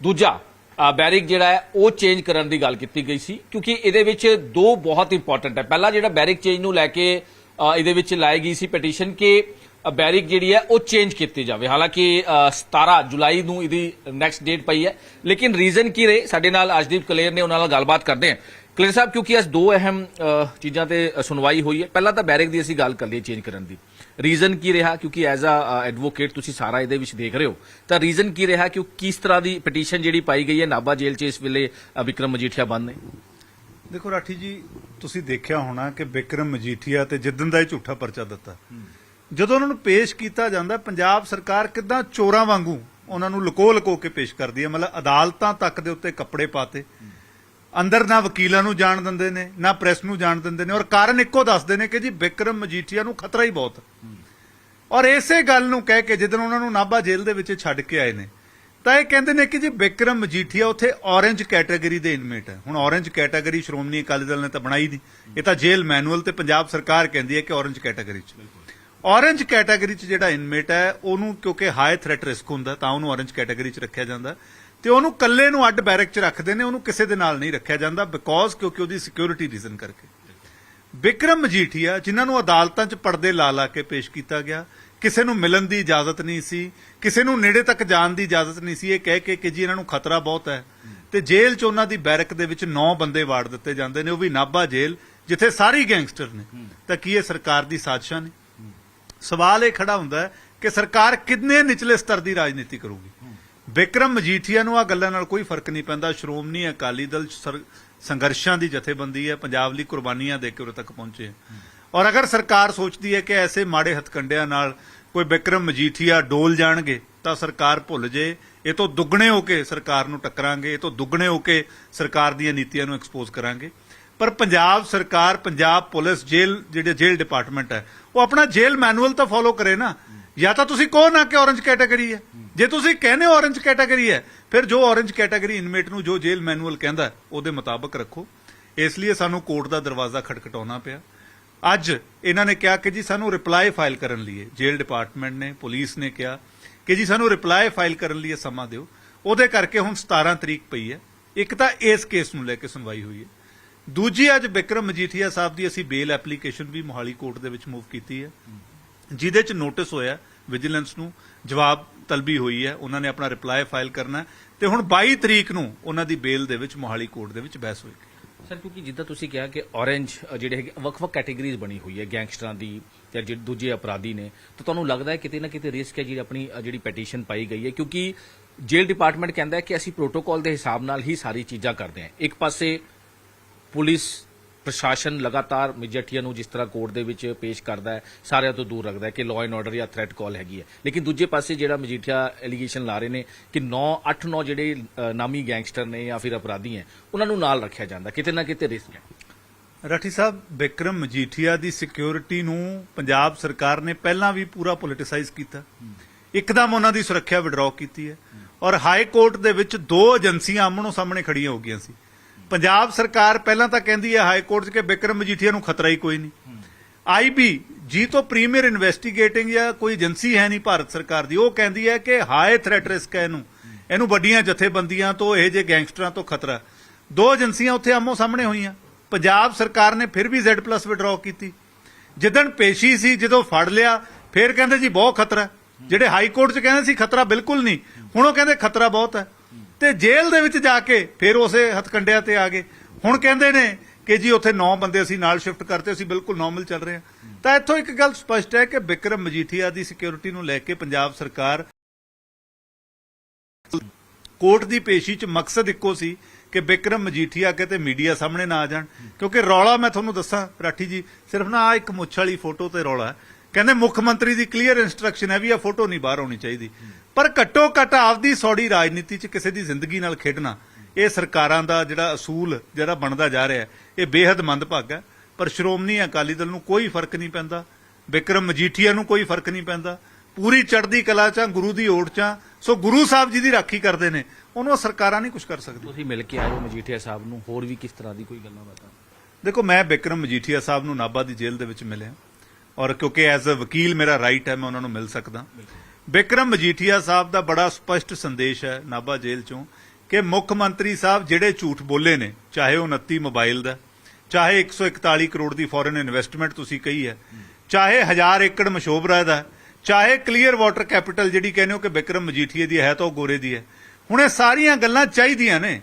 ਦੂਜਾ ਬੈਰਿਕ ਜਿਹੜਾ ਹੈ, ਉਹ ਚੇਂਜ ਕਰਨ ਦੀ ਗੱਲ ਕੀਤੀ ਗਈ ਸੀ, ਕਿਉਂਕਿ ਇਹਦੇ ਵਿੱਚ ਦੋ ਬਹੁਤ ਇੰਪੋਰਟੈਂਟ ਹੈ। ਪਹਿਲਾ ਜਿਹੜਾ ਬੈਰਿਕ ਚੇਂਜ ਨੂੰ ਲੈ ਕੇ ਇਹਦੇ ਵਿੱਚ ਲਾਈ ਗਈ ਸੀ ਪਟੀਸ਼ਨ ਕਿ ਬੈਰਿਕ ਜਿਹੜੀ ਹੈ ਉਹ ਚੇਂਜ ਕੀਤੀ ਜਾਵੇ। ਹਾਲਾਂਕਿ ਅ, 17 ਜੁਲਾਈ ਨੂੰ ਇਹਦੀ ਨੈਕਸਟ ਡੇਟ ਪਈ ਹੈ। ਲੇਕਿਨ ਰੀਜ਼ਨ ਕੀ ਰਹੇ? ਸਾਡੇ ਨਾਲ ਅਜਦੀਪ ਕਲੇਰ ਨੇ ਉਹਨਾਂ ਨਾਲ ਗੱਲਬਾਤ ਕਰਦੇ ਹਾਂ। ਕਲੇਰ ਸਾਹਿਬ ਕਿਉਂਕਿ ਅੱਜ ਦੋ ਅਹਿਮ ਚੀਜ਼ਾਂ ਤੇ ਸੁਣਵਾਈ ਹੋਈ ਹੈ। ਪਹਿਲਾਂ ਤਾਂ ਬੈਰਿਕ ਦੀ ਅਸੀਂ ਗੱਲ ਕਰ ਲਈ ਚੇਂਜ ਕਰਨ ਦੀ। ਰੀਜ਼ਨ ਕੀ ਰਿਹਾ? ਕਿਉਂਕਿ ਐਜ਼ ਅ ਐਡਵੋਕੇਟ ਤੁਸੀਂ ਸਾਰਾ ਇਹਦੇ ਵਿੱਚ ਦੇਖ ਰਹੇ ਹੋ। ਤਾਂ ਰੀਜ਼ਨ ਕੀ ਰਿਹਾ? ਕਿ ਕਿਸ ਤਰ੍ਹਾਂ ਦੀ ਪਟੀਸ਼ਨ ਜਿਹੜੀ ਪਾਈ ਗਈ ਹੈ ਨਾਭਾ ਜੇਲ੍ਹ 'ਚ ਇਸ ਵੇਲੇ ਵਿਕਰਮ ਮਜੀਠੀਆ ਬੰਦ ਨੇ? ਦੇਖੋ ਰਾਠੀ ਜੀ ਤੁਸੀਂ ਦੇਖਿਆ ਹੋਣਾ ਕਿ ਵਿਕਰਮ ਮਜੀਠੀਆ ਤੇ ਜਿੱਦਨ ਦਾ ਹੀ ਝੂਠਾ ਪਰਚਾ ਦਿੱਤਾ। ਜਦੋਂ ਉਹਨਾਂ ਨੂੰ ਪੇਸ਼ ਕੀਤਾ ਜਾਂਦਾ, ਪੰਜਾਬ ਸਰਕਾਰ ਕਿਦਾਂ ਚੋਰਾਂ ਵਾਂਗੂ ਉਹਨਾਂ ਨੂੰ ਲੁਕੋ ਲੁਕੋ ਕੇ ਪੇਸ਼ ਕਰਦੀ ਹੈ? ਮਤਲਬ ਅਦਾਲਤਾਂ ਤੱਕ ਦੇ ਉੱਤੇ ਕੱਪੜੇ ਪਾਤੇ। ਅੰਦਰ ਨਾ ਵਕੀਲਾਂ ਨੂੰ ਜਾਣ ਦਿੰਦੇ ਨੇ, ਨਾ ਪ੍ਰੈਸ ਨੂੰ ਜਾਣ ਦਿੰਦੇ ਨੇ। ਔਰ ਕਾਰਨ ਇੱਕੋ ਦੱਸਦੇ ਨੇ ਕਿ ਜੀ ਵਿਕਰਮ ਮਜੀਠੀਆ ਨੂੰ ਖਤਰਾ ਹੀ ਬਹੁਤ। ਔਰ ਇਸੇ ਗੱਲ ਨੂੰ ਕਹਿ ਕੇ ਜਦੋਂ ਉਹਨਾਂ ਨੂੰ ਨਾਭਾ ਜੇਲ੍ਹ ਦੇ ਵਿੱਚ ਛੱਡ ਕੇ ਆਏ ਨੇ, ਤਾਂ ਇਹ ਕਹਿੰਦੇ ਨੇ ਕਿ ਜੀ ਵਿਕਰਮ ਮਜੀਠੀਆ ਉੱਥੇ ਔਰੇਂਜ ਕੈਟਾਗਰੀ ਦੇ ਇਨਮੇਟ ਹੈ। ਹੁਣ ਔਰੇਂਜ ਕੈਟਾਗਰੀ ਸ਼੍ਰੋਮਣੀ ਅਕਾਲੀ ਦਲ ਨੇ ਤਾਂ ਬਣਾਈ ਨਹੀਂ। ਇਹ ਤਾਂ ਜੇਲ੍ਹ ਮੈਨੂਅਲ ਤੇ ਪੰਜਾਬ ਸਰਕਾਰ ਕਹਿੰਦੀ ਹੈ ਕਿ ਔਰੇਂਜ ਕੈਟਾਗਰੀ 'ਚ। ਔਰੇਂਜ ਕੈਟਾਗਰੀ 'ਚ ਜਿਹੜਾ ਇਨਮੇਟ ਹੈ, ਉਹਨੂੰ ਕਿਉਂਕਿ ਹਾਈ ਥ੍ਰੈਟ ਰਿਸਕ ਹੁੰਦਾ, ਤਾਂ ਉਹਨੂੰ ਔਰੇਂਜ ਕੈਟਾਗਰੀ 'ਚ ਰੱਖਿਆ ਜਾਂਦਾ। ਤੇ ਉਹਨੂੰ ਕੱਲੇ ਨੂੰ ਅੱਡ ਬੈਰਕ 'ਚ ਰੱਖਦੇ ਨੇ, ਉਹਨੂੰ ਕਿਸੇ ਦੇ ਨਾਲ ਨਹੀਂ ਰੱਖਿਆ ਜਾਂਦਾ ਬਿਕੋਜ਼ ਕਿਉਂਕਿ ਉਹਦੀ ਸਿਕਿਉਰਿਟੀ ਰੀਜ਼ਨ ਕਰਕੇ। ਵਿਕਰਮ ਮਜੀਠੀਆ ਜਿਨ੍ਹਾਂ ਨੂੰ ਅਦਾਲਤਾਂ 'ਚ ਪਰਦੇ ਲਾ ਲਾ ਕੇ ਪੇਸ਼ ਕੀਤਾ ਗਿਆ, ਕਿਸੇ ਨੂੰ ਮਿਲਣ ਦੀ ਇਜਾਜ਼ਤ ਨਹੀਂ ਸੀ, ਕਿਸੇ ਨੂੰ ਨੇੜੇ ਤੱਕ ਜਾਣ ਦੀ ਇਜਾਜ਼ਤ ਨਹੀਂ ਸੀ, ਇਹ ਕਹਿ ਕੇ ਕਿ ਜੀ ਇਹਨਾਂ ਨੂੰ ਖਤਰਾ ਬਹੁਤ ਹੈ। ਤੇ ਜੇਲ੍ਹ 'ਚ ਉਹਨਾਂ ਦੀ ਬੈਰਕ ਦੇ ਵਿੱਚ 9 ਬੰਦੇ ਵਾੜ ਦਿੱਤੇ ਜਾਂਦੇ ਨੇ, ਉਹ ਵੀ ਨਾਭਾ ਜੇਲ੍ਹ, ਜਿੱਥੇ ਸਾਰੇ ਗੈਂਗਸਟਰ ਨੇ। ਤਾਂ ਕੀ ਇਹ ਸਰਕਾਰ ਦੀ ਸਾਜ਼ਿਸ਼ਾਂ ਨੇ? ਸਵਾਲ ਇਹ ਖੜਾ ਹੁੰਦਾ ਹੈ ਕਿ ਸਰਕਾਰ ਕਿੰਨੇ ਨਿਚਲੇ ਸਤਰ ਦੀ ਰਾਜਨੀਤੀ ਕਰੂਗੀ? ਵਿਕਰਮ ਮਜੀਠੀਆ ਨੂੰ ਆ ਗੱਲਾਂ ਨਾਲ ਕੋਈ ਫ਼ਰਕ ਨਹੀਂ ਪੈਂਦਾ। ਸ਼੍ਰੋਮਣੀ ਅਕਾਲੀ ਦਲ ਸੰਘਰਸ਼ਾਂ ਦੀ ਜਥੇਬੰਦੀ ਹੈ। ਪੰਜਾਬ ਲਈ ਕੁਰਬਾਨੀਆਂ ਦੇ ਕੇ ਉਰੇ ਤੱਕ ਪਹੁੰਚੇ ਔਰ ਅਗਰ ਸਰਕਾਰ ਸੋਚਦੀ ਹੈ ਕਿ ਐਸੇ ਮਾੜੇ ਹਥਕੰਡਿਆਂ ਨਾਲ ਕੋਈ ਵਿਕਰਮ ਮਜੀਠੀਆ ਡੋਲ ਜਾਣਗੇ, ਤਾਂ ਸਰਕਾਰ ਭੁੱਲ ਜੇ। ਇਹ ਤੋਂ ਦੁੱਗਣੇ ਹੋ ਕੇ ਸਰਕਾਰ ਨੂੰ ਟੱਕਰਾਂਗੇ। ਇਹ ਤੋਂ ਦੁੱਗਣੇ ਹੋ ਕੇ ਸਰਕਾਰ ਦੀਆਂ ਨੀਤੀਆਂ ਨੂੰ ਐਕਸਪੋਜ਼ ਕਰਾਂਗੇ। ਪਰ ਪੰਜਾਬ ਸਰਕਾਰ, ਪੰਜਾਬ ਪੁਲਿਸ ਜੇਲ੍ਹ, ਜਿਹੜੇ ਜੇਲ੍ਹ ਡਿਪਾਰਟਮੈਂਟ ਹੈ, ਉਹ ਆਪਣਾ ਜੇਲ੍ਹ ਮੈਨੂਅਲ ਤਾਂ ਫੋਲੋ ਕਰੇ ਨਾ। ਜਾਂ ਤਾਂ ਤੁਸੀਂ ਕਹੋ ਨਾ ਕਿ ਔਰੰਜ ਕੈਟਾਗਰੀ ਹੈ। ਜੇ ਤੁਸੀਂ ਕਹਿੰਦੇ ਔਰੰਜ ਕੈਟਾਗਰੀ ਹੈ, ਫਿਰ ਜੋ ਔਰੰਜ ਕੈਟਾਗਰੀ ਇਨਮੇਟ ਨੂੰ ਜੋ ਜੇਲ੍ਹ ਮੈਨੂਅਲ ਕਹਿੰਦਾ, ਉਹਦੇ ਮੁਤਾਬਕ ਰੱਖੋ। ਇਸ ਲਈ ਸਾਨੂੰ ਕੋਰਟ ਦਾ ਦਰਵਾਜ਼ਾ ਖਟਖਟਾਉਣਾ ਪਿਆ। ਅੱਜ ਇਹਨਾਂ ਨੇ ਕਿਹਾ ਕਿ ਜੀ ਸਾਨੂੰ ਰਿਪਲਾਈ ਫਾਈਲ ਕਰਨ ਲਈ ਜੇਲ੍ਹ ਡਿਪਾਰਟਮੈਂਟ ਨੇ, ਪੁਲਿਸ ਨੇ ਕਿਹਾ ਕਿ ਜੀ ਸਾਨੂੰ ਰਿਪਲਾਈ ਫਾਈਲ ਕਰਨ ਲਈ ਸਮਾਂ ਦਿਓ। ਉਹਦੇ ਕਰਕੇ ਹੁਣ 17 ਤਰੀਕ ਪਈ ਹੈ। ਇੱਕ ਤਾਂ ਇਸ ਕੇਸ ਨੂੰ ਲੈ ਕੇ ਸੁਣਵਾਈ ਹੋਈ ਹੈ। ਦੂਜੀ ਅੱਜ ਵਿਕਰਮ ਮਜੀਠੀਆ ਸਾਹਿਬ ਦੀ ਅਸੀਂ ਬੇਲ ਐਪਲੀਕੇਸ਼ਨ ਵੀ ਮੋਹਾਲੀ ਕੋਰਟ ਦੇ ਵਿੱਚ ਮੂਵ ਕੀਤੀ ਹੈ। ਜਿਹਦੇ ਚ ਨੋਟਿਸ ਹੋਇਆ ਵਿਜੀਲੈਂਸ ਨੂੰ, ਜਵਾਬ ਤਲਬੀ ਹੋਈ ਹੈ, ਉਹਨਾਂ ਨੇ ਆਪਣਾ ਰਿਪਲਾਈ ਫਾਈਲ ਕਰਨਾ ਹੈ ਤੇ ਹੁਣ 22 ਤਰੀਕ ਨੂੰ ਉਹਨਾਂ ਦੀ ਬੇਲ ਦੇ ਵਿੱਚ ਮੋਹਾਲੀ ਕੋਰਟ ਦੇ ਵਿੱਚ ਬਹਿਸ ਹੋਏਗੀ। ਸਰ, ਕਿਉਂਕਿ ਜਿੱਦਾਂ ਤੁਸੀਂ ਕਿਹਾ ਕਿ ਔਰੇਂਜ ਜਿਹੜੇ ਹੈਗੇ, ਵੱਖ-ਵੱਖ ਕੈਟੇਗਰੀਜ਼ ਬਣੀ ਹੋਈ ਹੈ ਗੈਂਗਸਟਰਾਂ ਦੀ ਤੇ ਜਿਹੜੇ ਦੂਜੇ ਅਪਰਾਧੀ ਨੇ, ਤਾਂ ਤੁਹਾਨੂੰ ਲੱਗਦਾ ਹੈ ਕਿਤੇ ਨਾ ਕਿਤੇ ਰਿਸਕ ਹੈ ਜਿਹੜੀ ਆਪਣੀ ਜਿਹੜੀ ਪੈਟੀਸ਼ਨ ਪਾਈ ਗਈ ਹੈ? ਕਿਉਂਕਿ ਜੇਲ੍ਹ ਡਿਪਾਰਟਮੈਂਟ ਕਹਿੰਦਾ ਹੈ ਕਿ ਅਸੀਂ ਪ੍ਰੋਟੋਕਾਲ ਦੇ ਹਿਸਾਬ ਨਾਲ ਹੀ ਸਾਰੀ ਚੀਜ਼ਾਂ ਕਰਦੇ ਹਾਂ। ਇੱਕ ਪਾਸੇ ਪੁਲਿਸ ਪ੍ਰਸ਼ਾਸਨ ਲਗਾਤਾਰ ਮਜੀਠੀਆ ਨੂੰ ਜਿਸ ਤਰ੍ਹਾਂ ਕੋਰਟ ਦੇ ਵਿੱਚ ਪੇਸ਼ ਕਰਦਾ ਹੈ, ਸਾਰਿਆਂ ਤੋਂ ਦੂਰ ਰੱਖਦਾ ਹੈ ਕਿ ਲਾਅ ਐਂਡ ਆਰਡਰ ਜਾਂ ਥ੍ਰੈਟ ਕਾਲ ਹੈਗੀ ਹੈ। ਲੇਕਿਨ ਦੂਜੇ ਪਾਸੇ ਜਿਹੜਾ ਮਜੀਠੀਆ ਐਲੀਗੇਸ਼ਨ ਲਾ ਰਹੇ ਨੇ ਕਿ 9 8 9 ਜਿਹੜੇ ਨਾਮੀ ਗੈਂਗਸਟਰ ਨੇ ਜਾਂ ਫਿਰ ਅਪਰਾਧੀ ਹੈ, ਉਹਨਾਂ ਨੂੰ ਨਾਲ ਰੱਖਿਆ ਜਾਂਦਾ। ਕਿਤੇ ਨਾ ਕਿਤੇ ਰਿਸਕ ਹੈ। ਰਾਠੀ ਸਾਹਿਬ ਵਿਕਰਮ ਮਜੀਠੀਆ ਦੀ ਸਿਕਿਉਰਿਟੀ ਨੂੰ ਪੰਜਾਬ ਸਰਕਾਰ ਨੇ ਪਹਿਲਾਂ ਵੀ ਪੂਰਾ ਪੋਲਿਟਿਸਾਈਜ਼ ਕੀਤਾ। ਇੱਕਦਮ ਉਹਨਾਂ ਦੀ ਸੁਰੱਖਿਆ ਵਿਡਰਾਅ ਕੀਤੀ ਹੈ। ਔਰ ਹਾਈ ਕੋਰਟ ਦੇ ਵਿੱਚ ਦੋ ਏਜੰਸੀਆਂ ਆਮਣੋ ਸਾਹਮਣੇ ਖੜੀਆਂ ਹੋ ਗਈਆਂ ਸੀ। ਪੰਜਾਬ ਸਰਕਾਰ ਪਹਿਲਾਂ ਤਾਂ ਕਹਿੰਦੀ ਹੈ ਹਾਈ ਕੋਰਟ 'ਚ ਕਿ ਬਿਕਰਮ ਮਜੀਠੀਆ ਨੂੰ ਖਤਰਾ ਹੀ ਕੋਈ ਨਹੀਂ। ਆਈਬੀ ਜੀ ਤੋਂ ਪ੍ਰੀਮੀਅਰ ਇਨਵੈਸਟੀਗੇਟਿੰਗ ਜਾਂ ਕੋਈ ਏਜੰਸੀ ਹੈ ਨਹੀਂ ਭਾਰਤ ਸਰਕਾਰ ਦੀ, ਉਹ ਕਹਿੰਦੀ ਹੈ ਕਿ ਹਾਈ ਥ੍ਰੈਟ ਰਿਸਕ ਹੈ ਇਹਨੂੰ। ਇਹਨੂੰ ਵੱਡੀਆਂ ਜਥੇਬੰਦੀਆਂ ਤੋਂ, ਇਹ ਜੇ ਗੈਂਗਸਟਰਾਂ ਤੋਂ ਖਤਰਾ। ਦੋ ਏਜੰਸੀਆਂ ਉੱਥੇ ਆਮੋ ਸਾਹਮਣੇ ਹੋਈਆਂ। ਪੰਜਾਬ ਸਰਕਾਰ ਨੇ ਫਿਰ ਵੀ Z+ ਵਿਡਰਾਅ ਕੀਤੀ। ਜਿੱਦਣ ਪੇਸ਼ੀ ਸੀ, ਜਦੋਂ ਫੜ ਲਿਆ, ਫਿਰ ਕਹਿੰਦੇ ਜੀ ਬਹੁਤ ਖਤਰਾ। ਜਿਹੜੇ ਹਾਈ ਕੋਰਟ 'ਚ ਕਹਿੰਦੇ ਸੀ, ਖਤਰਾ ਬਿਲਕੁਲ ਨਹੀਂ। ਹੁਣ ਉਹ ਕਹਿੰਦੇ ਖਤਰਾ ਬਹੁਤ ਹੈ। ਤੇ ਜੇਲ੍ਹ ਦੇ ਵਿੱਚ ਜਾ ਕੇ ਫਿਰ ਉਸੇ ਹਥਕੰਡਿਆਂ ਤੇ ਆ ਗਏ। ਹੁਣ ਕਹਿੰਦੇ ਨੇ ਕਿ ਜੀ ਉੱਥੇ 9 ਬੰਦੇ ਅਸੀਂ ਨਾਲ ਸ਼ਿਫਟ ਕਰਤੇ, ਅਸੀਂ ਬਿਲਕੁਲ ਨਾਰਮਲ ਚੱਲ ਰਹੇ ਹਾਂ। ਤਾਂ ਇੱਥੋਂ ਇੱਕ ਗੱਲ ਸਪਸ਼ਟ ਹੈ ਕਿ ਬਿਕਰਮ ਮਜੀਠੀਆ ਦੀ ਸਿਕਿਉਰਿਟੀ ਨੂੰ ਲੈ ਕੇ ਪੰਜਾਬ ਸਰਕਾਰ ਕੋਰਟ ਦੀ ਪੇਸ਼ੀ 'ਚ ਮਕਸਦ ਇੱਕੋ ਸੀ ਕਿ ਬਿਕਰਮ ਮਜੀਠੀਆ ਕਿਤੇ ਮੀਡੀਆ ਸਾਹਮਣੇ ਨਾ ਆ ਜਾਣ। ਕਿਉਂਕਿ ਰੌਲਾ ਮੈਂ ਤੁਹਾਨੂੰ ਦੱਸਾਂ, ਰਾਠੀ ਜੀ, ਸਿਰਫ ਨਾ ਆ ਇੱਕ ਮੁੱਛ ਵਾਲੀ ਫੋਟੋ ਤੇ ਰੌਲਾ ਕਹਿੰਦੇ ਮੁੱਖ ਮੰਤਰੀ ਦੀ ਕਲੀਅਰ ਇਨਸਟਰਕਸ਼ਨ ਹੈ ਵੀ ਇਹ ਫੋਟੋ ਨਹੀਂ ਬਾਹਰ ਆਉਣੀ ਚਾਹੀਦੀ। ਪਰ ਘੱਟੋ ਘੱਟ ਆਪਦੀ ਸੌੜੀ ਰਾਜਨੀਤੀ 'ਚ ਕਿਸੇ ਦੀ ਜ਼ਿੰਦਗੀ ਨਾਲ ਖੇਡਣਾ ਇਹ ਸਰਕਾਰਾਂ ਦਾ ਜਿਹੜਾ ਅਸੂਲ ਜਿਹੜਾ ਬਣਦਾ ਜਾ ਰਿਹਾ ਇਹ ਬੇहद ਮੰਦਭਾਗਾ ਹੈ। ਪਰ ਸ਼੍ਰੋਮਣੀ ਅਕਾਲੀ ਦਲ ਨੂੰ ਕੋਈ ਫ਼ਰਕ ਨਹੀਂ ਪੈਂਦਾ ਵਿਕਰਮ ਮਜੀਠੀਆ ਨੂੰ ਕੋਈ ਫ਼ਰਕ ਨਹੀਂ ਪੈਂਦਾ। ਪੂਰੀ ਚੜ੍ਹਦੀ ਕਲਾ ਚ ਗੁਰੂ ਦੀ ਓਟ ਚ ਸੋ ਗੁਰੂ ਸਾਹਿਬ ਜੀ ਦੀ ਰਾਖੀ ਕਰਦੇ ਨੇ ਉਹਨੂੰ ਸਰਕਾਰਾਂ ਨਹੀਂ ਕੁਝ ਕਰ ਸਕਦੀ ਤੁਸੀਂ ਮਿਲ ਕੇ ਹੋ ਮਜੀਠੀਆ ਸਾਹਿਬ ਨੂੰ ਹੋਰ ਵੀ ਕਿਸ ਤਰ੍ਹਾਂ ਦੀ ਕੋਈ ਗੱਲਾਂ ਬਾਤਾਂ? ਦੇਖੋ ਮੈਂ ਵਿਕਰਮ ਮਜੀਠੀਆ ਸਾਹਿਬ ਨੂੰ ਨਾਭਾ ਦੀ ਜੇਲ੍ਹ ਦੇ ਵਿੱਚ ਮਿਲਿਆ। ਔਰ ਕਿਉਂਕਿ ਐਜ਼ ਅ ਵਕੀਲ ਮੇਰਾ ਰਾਈਟ ਹੈ, ਮੈਂ ਉਹਨਾਂ ਨੂੰ ਮਿਲ ਸਕਦਾ। ਬਿਕਰਮ ਮਜੀਠੀਆ ਸਾਹਿਬ ਦਾ ਬੜਾ ਸਪਸ਼ਟ ਸੰਦੇਸ਼ ਹੈ, ਨਾਭਾ ਜੇਲ੍ਹ ਚੋਂ, ਕਿ ਮੁੱਖ ਮੰਤਰੀ ਸਾਹਿਬ ਜਿਹੜੇ ਝੂਠ ਬੋਲੇ ਨੇ, ਚਾਹੇ ਉਹ 29 ਮੋਬਾਈਲ ਦਾ, ਚਾਹੇ 141 ਕਰੋੜ ਦੀ ਫੋਰਨ ਇਨਵੈਸਟਮੈਂਟ ਤੁਸੀਂ ਕਹੀ ਹੈ, ਚਾਹੇ 1000 ਏਕੜ ਮਸ਼ੋਬਰਾ ਦਾ, ਚਾਹੇ ਕਲੀਅਰ ਵਾਟਰ ਕੈਪੀਟਲ ਜਿਹੜੀ ਕਹਿੰਦੇ ਹੋ ਕਿ ਬਿਕਰਮ ਮਜੀਠੀਏ ਦੀ ਹੈ ਤਾਂ ਉਹ ਗੋਰੇ ਦੀ ਹੈ। ਹੁਣ ਇਹ ਸਾਰੀਆਂ ਗੱਲਾਂ ਚਾਹੀਦੀਆਂ ਨੇ।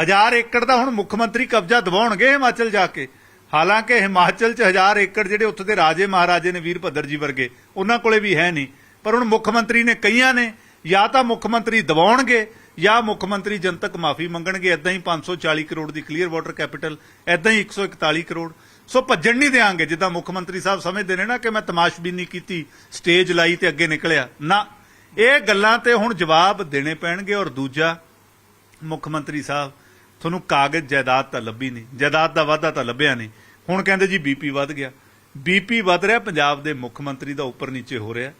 ਹਜ਼ਾਰ ਏਕੜ ਦਾ ਹੁਣ ਮੁੱਖ ਮੰਤਰੀ ਕਬਜ਼ਾ ਦਿਵਾਉਣਗੇ ਹਿਮਾਚਲ ਜਾ ਕੇ। ਹਾਲਾਂਕਿ ਹਿਮਾਚਲ 'ਚ ਹਜ਼ਾਰ ਏਕੜ ਜਿਹੜੇ ਉੱਥੇ ਦੇ ਰਾਜੇ ਮਹਾਰਾਜੇ ਨੇ ਵੀਰਭੱਦਰ ਜੀ ਵਰਗੇ, ਉਹਨਾਂ ਕੋਲੇ ਵੀ ਹੈ ਨਹੀਂ। ਪਰ ਹੁਣ ਮੁੱਖ ਮੰਤਰੀ ਨੇ ਕਈਆਂ ਨੇ ਜਾਂ ਤਾਂ ਮੁੱਖ ਮੰਤਰੀ ਦਿਵਾਉਣਗੇ ਜਾਂ ਮੁੱਖ ਮੰਤਰੀ ਜਨਤਕ ਮਾਫੀ ਮੰਗਣਗੇ। ਐਦਾਂ ਹੀ 540 ਕਰੋੜ ਦੀ ਕਲੀਅਰ ਵਾਟਰ ਕੈਪੀਟਲ ਐਦਾਂ ਹੀ 141 ਕਰੋੜ। ਸੋ ਭੱਜਣ ਨਹੀਂ ਦੇਾਂਗੇ ਜਿੱਦਾਂ ਮੁੱਖ ਮੰਤਰੀ ਸਾਹਿਬ ਸਮਝਦੇ ਨੇ ਨਾ ਕਿ ਮੈਂ ਤਮਾਸ਼ਬੀਨੀ ਕੀਤੀ ਸਟੇਜ ਲਾਈ ਤੇ ਅੱਗੇ ਨਿਕਲਿਆ। ਨਾ, ਇਹ ਗੱਲਾਂ ਤੇ ਹੁਣ ਜਵਾਬ ਦੇਣੇ ਪੈਣਗੇ ਔਰ ਦੂਜਾ ਮੁੱਖ ਮੰਤਰੀ ਸਾਹਿਬ ਤੁਹਾਨੂੰ ਕਾਗਜ਼ ਜਾਇਦਾਦ ਤਾਂ ਲੱਭੀ ਨਹੀਂ, ਜਾਇਦਾਦ ਦਾ ਵਾਧਾ ਤਾਂ ਲੱਭਿਆ ਨਹੀਂ। ਹੁਣ ਕਹਿੰਦੇ ਜੀ ਬੀਪੀ ਵੱਧ ਗਿਆ। ਬੀਪੀ ਵੱਧ ਰਿਹਾ, ਪੰਜਾਬ ਦੇ ਮੁੱਖ ਮੰਤਰੀ ਦਾ ਉੱਪਰ ਨੀਚੇ ਹੋ ਰਿਹਾ।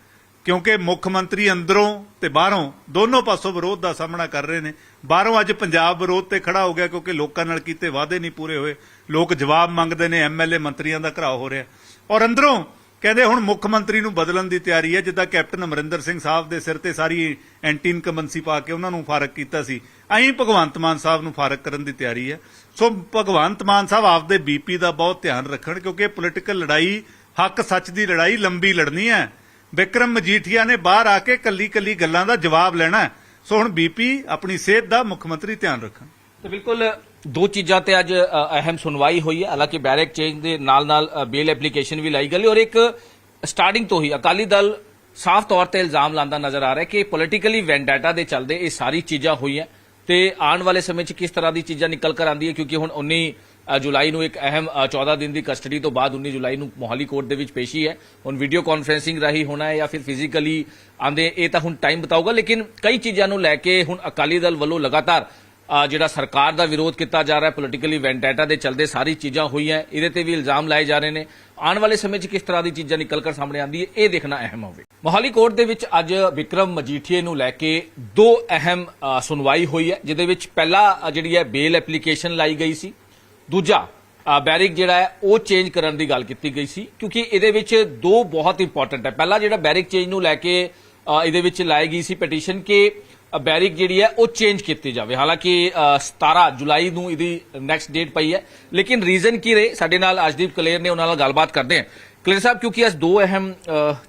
ਕਿਉਂਕਿ ਮੁੱਖ ਮੰਤਰੀ ਅੰਦਰੋਂ ਤੇ ਬਾਹਰੋਂ ਦੋਨੋਂ ਪਾਸੋਂ ਵਿਰੋਧ ਦਾ ਸਾਹਮਣਾ ਕਰ ਰਹੇ ਨੇ। ਬਾਹਰੋਂ ਅੱਜ ਪੰਜਾਬ ਵਿਰੋਧ ਤੇ ਖੜਾ ਹੋ ਗਿਆ ਕਿਉਂਕਿ ਲੋਕਾਂ ਨਾਲ ਕੀਤੇ ਵਾਅਦੇ ਨਹੀਂ ਪੂਰੇ ਹੋਏ। ਲੋਕ ਜਵਾਬ ਮੰਗਦੇ ਨੇ ਐਮਐਲਏ ਮੰਤਰੀਆਂ ਦਾ ਘਰਾਓ ਹੋ ਰਿਹਾ। ਔਰ ਅੰਦਰੋਂ ਕਹਿੰਦੇ ਹੁਣ ਮੁੱਖ ਮੰਤਰੀ ਨੂੰ ਬਦਲਣ ਦੀ ਤਿਆਰੀ ਹੈ, ਜਿੱਦਾਂ ਕੈਪਟਨ ਅਮਰਿੰਦਰ ਸਿੰਘ ਸਾਹਿਬ ਦੇ ਸਿਰ ਤੇ ਸਾਰੀ ਐਂਟੀ ਇਨਕੰਬੈਂਸੀ ਪਾ ਕੇ ਉਹਨਾਂ ਨੂੰ ਫਾਰਕ ਕੀਤਾ ਸੀ, ਐਂ ਭਗਵੰਤ ਮਾਨ ਸਾਹਿਬ ਨੂੰ ਫਾਰਕ ਕਰਨ ਦੀ ਤਿਆਰੀ ਹੈ। ਸੋ ਭਗਵੰਤ ਮਾਨ ਸਾਹਿਬ ਆਪਦੇ ਬੀਪੀ ਦਾ ਬਹੁਤ ਧਿਆਨ ਰੱਖਣ, ਕਿਉਂਕਿ ਪੋਲੀਟੀਕਲ ਲੜਾਈ, ਹੱਕ ਸੱਚ ਦੀ ਲੜਾਈ ਲੰਬੀ ਲੜਨੀ ਹੈ। ਵਿਕਰਮ ਮਜੀਠੀਆ ਨੇ ਬਾਹਰ ਆ ਕੇ ਕੱਲੀ ਕੱਲੀ ਗੱਲਾਂ ਦਾ ਜਵਾਬ ਲੈਣਾ ਸੋ ਹੁਣ ਬੀਪੀ ਆਪਣੀ ਸਿਹਤ ਦਾ ਮੁੱਖ ਮੰਤਰੀ ਧਿਆਨ ਰੱਖਣ। ਤੇ ਬਿਲਕੁਲ ਦੋ ਚੀਜ਼ਾਂ ਤੇ ਅੱਜ ਅਹਿਮ ਸੁਣਵਾਈ ਹੋਈ ਹੈ। ਹਾਲਾਂਕਿ ਬੈਰਕ ਚੇਂਜ ਦੇ ਨਾਲ ਨਾਲ ਬੇਲ ਐਪਲੀਕੇਸ਼ਨ ਵੀ ਲਾਈ ਗਈ ਔਰ ਇੱਕ ਸਟਾਰਟਿੰਗ ਤੋਂ ਹੀ ਅਕਾਲੀ ਦਲ ਸਾਫ਼ ਤੌਰ ਤੇ ਇਲਜ਼ਾਮ ਲਾਉਂਦਾ ਨਜ਼ਰ ਆ ਰਿਹਾ ਕਿ ਪੋਲਿਟੀਕਲੀ ਵੈਂਡਾਟਾ ਦੇ ਚੱਲਦੇ ਇਹ ਸਾਰੀ ਚੀਜ਼ਾਂ ਹੋਈਆਂ ਤੇ ਆਉਣ ਵਾਲੇ ਸਮੇਂ 'ਚ ਕਿਸ ਤਰ੍ਹਾਂ ਦੀ ਚੀਜ਼ਾਂ ਨਿਕਲ ਕਰ ਆਉਂਦੀ ਹੈ? ਕਿਉਂਕਿ ਹੁਣ 19 ਜੁਲਾਈ ਨੂੰ ਇੱਕ ਅਹਿਮ ਅ, 14 ਦਿਨ ਦੀ ਕਸਟਡੀ ਤੋਂ ਬਾਅਦ 19 ਜੁਲਾਈ ਨੂੰ ਮੋਹਾਲੀ ਕੋਰਟ ਦੇ ਵਿੱਚ ਪੇਸ਼ੀ ਹੈ। ਹੁਣ ਵੀਡੀਓ ਕਾਨਫਰੈਂਸਿੰਗ ਰਾਹੀਂ ਹੋਣਾ ਹੈ ਜਾਂ ਫਿਰ ਫਿਜ਼ੀਕਲੀ ਆਂਦੇ ਇਹ ਤਾਂ ਹੁਣ ਟਾਈਮ ਬਤਾਊਗਾ। ਲੇਕਿਨ ਕਈ ਚੀਜ਼ਾਂ ਨੂੰ ਲੈ ਕੇ ਹੁਣ ਅਕਾਲੀ ਦਲ ਵੱਲੋਂ ਲਗਾਤਾਰ ਜਿਹੜਾ ਸਰਕਾਰ ਦਾ ਵਿਰੋਧ ਕੀਤਾ ਜਾ ਰਿਹਾ ਹੈ ਪੋਲਿਟੀਕਲੀ ਵੈਂਡਾਟਾ ਦੇ ਚਲਦੇ ਸਾਰੀ ਚੀਜ਼ਾਂ ਹੋਈਆਂ, ਇਹਦੇ ਤੇ ਵੀ ਇਲਜ਼ਾਮ ਲਾਏ ਜਾ ਰਹੇ ਨੇ। ਆਉਣ ਵਾਲੇ ਸਮੇਂ 'ਚ ਕਿਸ ਤਰ੍ਹਾਂ ਦੀ ਚੀਜ਼ਾਂ ਨਿਕਲ ਕਰ ਸਾਹਮਣੇ ਆਉਂਦੀ ਹੈ, ਇਹ ਦੇਖਣਾ ਅਹਿਮ ਹੋਵੇ। ਮੋਹਾਲੀ ਕੋਰਟ ਦੇ ਵਿੱਚ ਅੱਜ ਵਿਕਰਮ ਮਜੀਠੀਏ ਨੂੰ ਲੈ ਕੇ ਦੋ ਅਹਿਮ ਸੁਣਵਾਈ ਹੋਈ ਹੈ, ਜਿਹਦੇ ਵਿੱਚ ਪਹਿਲਾ ਜਿਹੜੀ ਹੈ ਬੇਲ ਐਪਲੀਕੇਸ਼ਨ ਲਾਈ ਗਈ ਸੀ। ਦੂਜਾ ਬੈਰਿਕ ਜਿਹੜਾ ਹੈ, ਉਹ ਚੇਂਜ ਕਰਨ ਦੀ ਗੱਲ ਕੀਤੀ ਗਈ ਸੀ, ਕਿਉਂਕਿ ਇਹਦੇ ਵਿੱਚ ਦੋ ਬਹੁਤ ਇੰਪੋਰਟੈਂਟ ਹੈ। ਪਹਿਲਾ ਜਿਹੜਾ ਬੈਰਿਕ ਚੇਂਜ ਨੂੰ ਲੈ ਕੇ ਇਹਦੇ ਵਿੱਚ ਲਾਈ ਗਈ ਸੀ ਪਟੀਸ਼ਨ ਕਿ ਬੈਰਿਕ ਜਿਹੜੀ ਹੈ ਉਹ ਚੇਂਜ ਕੀਤੀ ਜਾਵੇ। ਹਾਲਾਂਕਿ ਅ, 17 ਜੁਲਾਈ ਨੂੰ ਇਹਦੀ ਨੈਕਸਟ ਡੇਟ ਪਈ ਹੈ। ਲੇਕਿਨ ਰੀਜ਼ਨ ਕੀ ਰਹੇ? ਸਾਡੇ ਨਾਲ ਅਜਦੀਪ ਕਲੇਰ ਨੇ ਉਹਨਾਂ ਨਾਲ ਗੱਲਬਾਤ ਕਰਦੇ ਹਾਂ। ਕਲੇਰ ਸਾਹਿਬ ਕਿਉਂਕਿ ਅੱਜ ਦੋ ਅਹਿਮ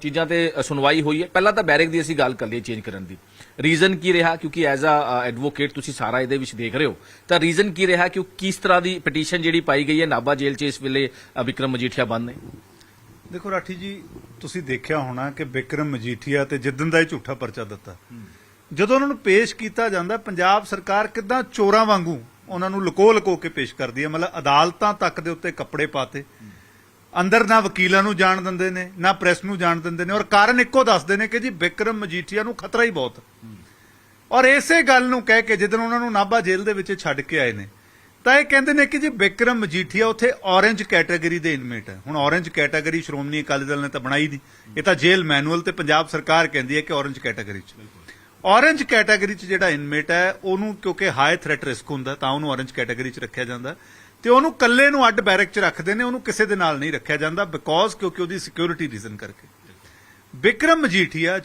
ਚੀਜ਼ਾਂ ਤੇ ਸੁਣਵਾਈ ਹੋਈ ਹੈ। ਪਹਿਲਾਂ ਤਾਂ ਬੈਰਿਕ ਦੀ ਅਸੀਂ ਗੱਲ ਕਰ ਲਈ ਚੇਂਜ ਕਰਨ ਦੀ। ਰੀਜ਼ਨ ਕੀ ਰਿਹਾ? ਕਿਉਂਕਿ ਐਜ਼ ਅ ਐਡਵੋਕੇਟ ਤੁਸੀਂ ਸਾਰਾ ਇਹਦੇ ਵਿੱਚ ਦੇਖ ਰਹੇ ਹੋ। ਤਾਂ ਰੀਜ਼ਨ ਕੀ ਰਿਹਾ ਕਿ ਕਿਸ ਤਰ੍ਹਾਂ ਦੀ ਪਟੀਸ਼ਨ ਜਿਹੜੀ ਪਾਈ ਗਈ ਹੈ? ਨਾਭਾ ਜੇਲ੍ਹ 'ਚ ਇਸ ਵੇਲੇ ਵਿਕਰਮ ਮਜੀਠੀਆ ਬੰਦ ਨੇ। ਦੇਖੋ ਰਾਠੀ ਜੀ ਤੁਸੀਂ ਦੇਖਿਆ ਹੋਣਾ ਕਿ ਵਿਕਰਮ ਮਜੀਠੀਆ ਤੇ ਜਿੱਦਨ ਦਾ ਹੀ ਝੂਠਾ ਪਰਚਾ ਦਿੱਤਾ ਜਦੋਂ ਉਹਨਾਂ ਨੂੰ ਪੇਸ਼ ਕੀਤਾ ਜਾਂਦਾ, ਪੰਜਾਬ ਸਰਕਾਰ ਕਿਦਾਂ ਚੋਰਾਂ ਵਾਂਗੂ ਉਹਨਾਂ ਨੂੰ ਲਕੋ ਲਕੋ ਕੇ ਪੇਸ਼ ਕਰਦੀ ਹੈ? ਮਤਲਬ ਅਦਾਲਤਾਂ ਤੱਕ ਦੇ ਉੱਤੇ ਕੱਪੜੇ ਪਾਤੇ। ਅੰਦਰ ਨਾ ਵਕੀਲਾਂ ਨੂੰ ਜਾਣ ਦਿੰਦੇ ਨੇ, ਨਾ ਪ੍ਰੈਸ ਨੂੰ ਜਾਣ ਦਿੰਦੇ ਨੇ, ਔਰ ਕਾਰਨ ਇੱਕੋ ਦੱਸਦੇ ਨੇ ਕਿ ਜੀ ਵਿਕਰਮ ਮਜੀਠੀਆ ਨੂੰ ਖਤਰਾ ਹੀ ਬਹੁਤ। ਔਰ ਇਸੇ ਗੱਲ ਨੂੰ ਕਹਿ ਕੇ ਜਦੋਂ ਉਹਨਾਂ ਨੂੰ ਨਾਭਾ ਜੇਲ੍ਹ ਦੇ ਵਿੱਚ ਛੱਡ ਕੇ ਆਏ ਨੇ, ਤਾਂ ਇਹ ਕਹਿੰਦੇ ਨੇ ਕਿ ਜੀ ਵਿਕਰਮ ਮਜੀਠੀਆ ਉੱਥੇ ਔਰੇਂਜ ਕੈਟਾਗਰੀ ਦੇ ਇਨਮੇਟ ਹੈ। ਹੁਣ ਔਰੇਂਜ ਕੈਟਾਗਰੀ ਸ਼੍ਰੋਮਣੀ ਅਕਾਲੀ ਦਲ ਨੇ ਤਾਂ ਬਣਾਈ ਨਹੀਂ। ਇਹ ਤਾਂ ਜੇਲ੍ਹ ਮੈਨੂਅਲ ਤੇ ਪੰਜਾਬ ਸਰਕਾਰ ਕਹਿੰਦੀ ਹੈ ਕਿ ਔਰੇਂਜ ਕੈਟਾਗਰੀ ਚ। ਔਰੇਂਜ ਕੈਟਾਗਰੀ ਚ ਜਿਹੜਾ ਇਨਮੇਟ ਹੈ, ਉਹਨੂੰ ਕਿਉਂਕਿ ਹਾਈ ਥ੍ਰੈਟ ਰਿਸਕ ਹੁੰਦਾ, ਤਾਂ ਉਹਨੂੰ ਔਰੇਂਜ ਕੈਟਾਗਰੀ ਚ ਰੱਖਿਆ ਜਾਂਦਾ। ਤੇ ਉਹਨੂੰ ਕੱਲੇ ਨੂੰ ਅੱਡ ਬੈਰਕ ਚ ਰੱਖਦੇ ਨੇ, ਉਹਨੂੰ ਕਿਸੇ ਦੇ ਨਾਲ ਨਹੀਂ ਰੱਖਿਆ ਜਾਂਦਾ ਬਿਕੋਜ਼ ਕਿਉਂਕਿ ਉਹਦੀ ਸਿਕਿਉਰਿਟੀ ਰੀਜ਼ਨ ਕਰਕੇ। ਵਿਕਰਮ ਮਜੀਠੀਆ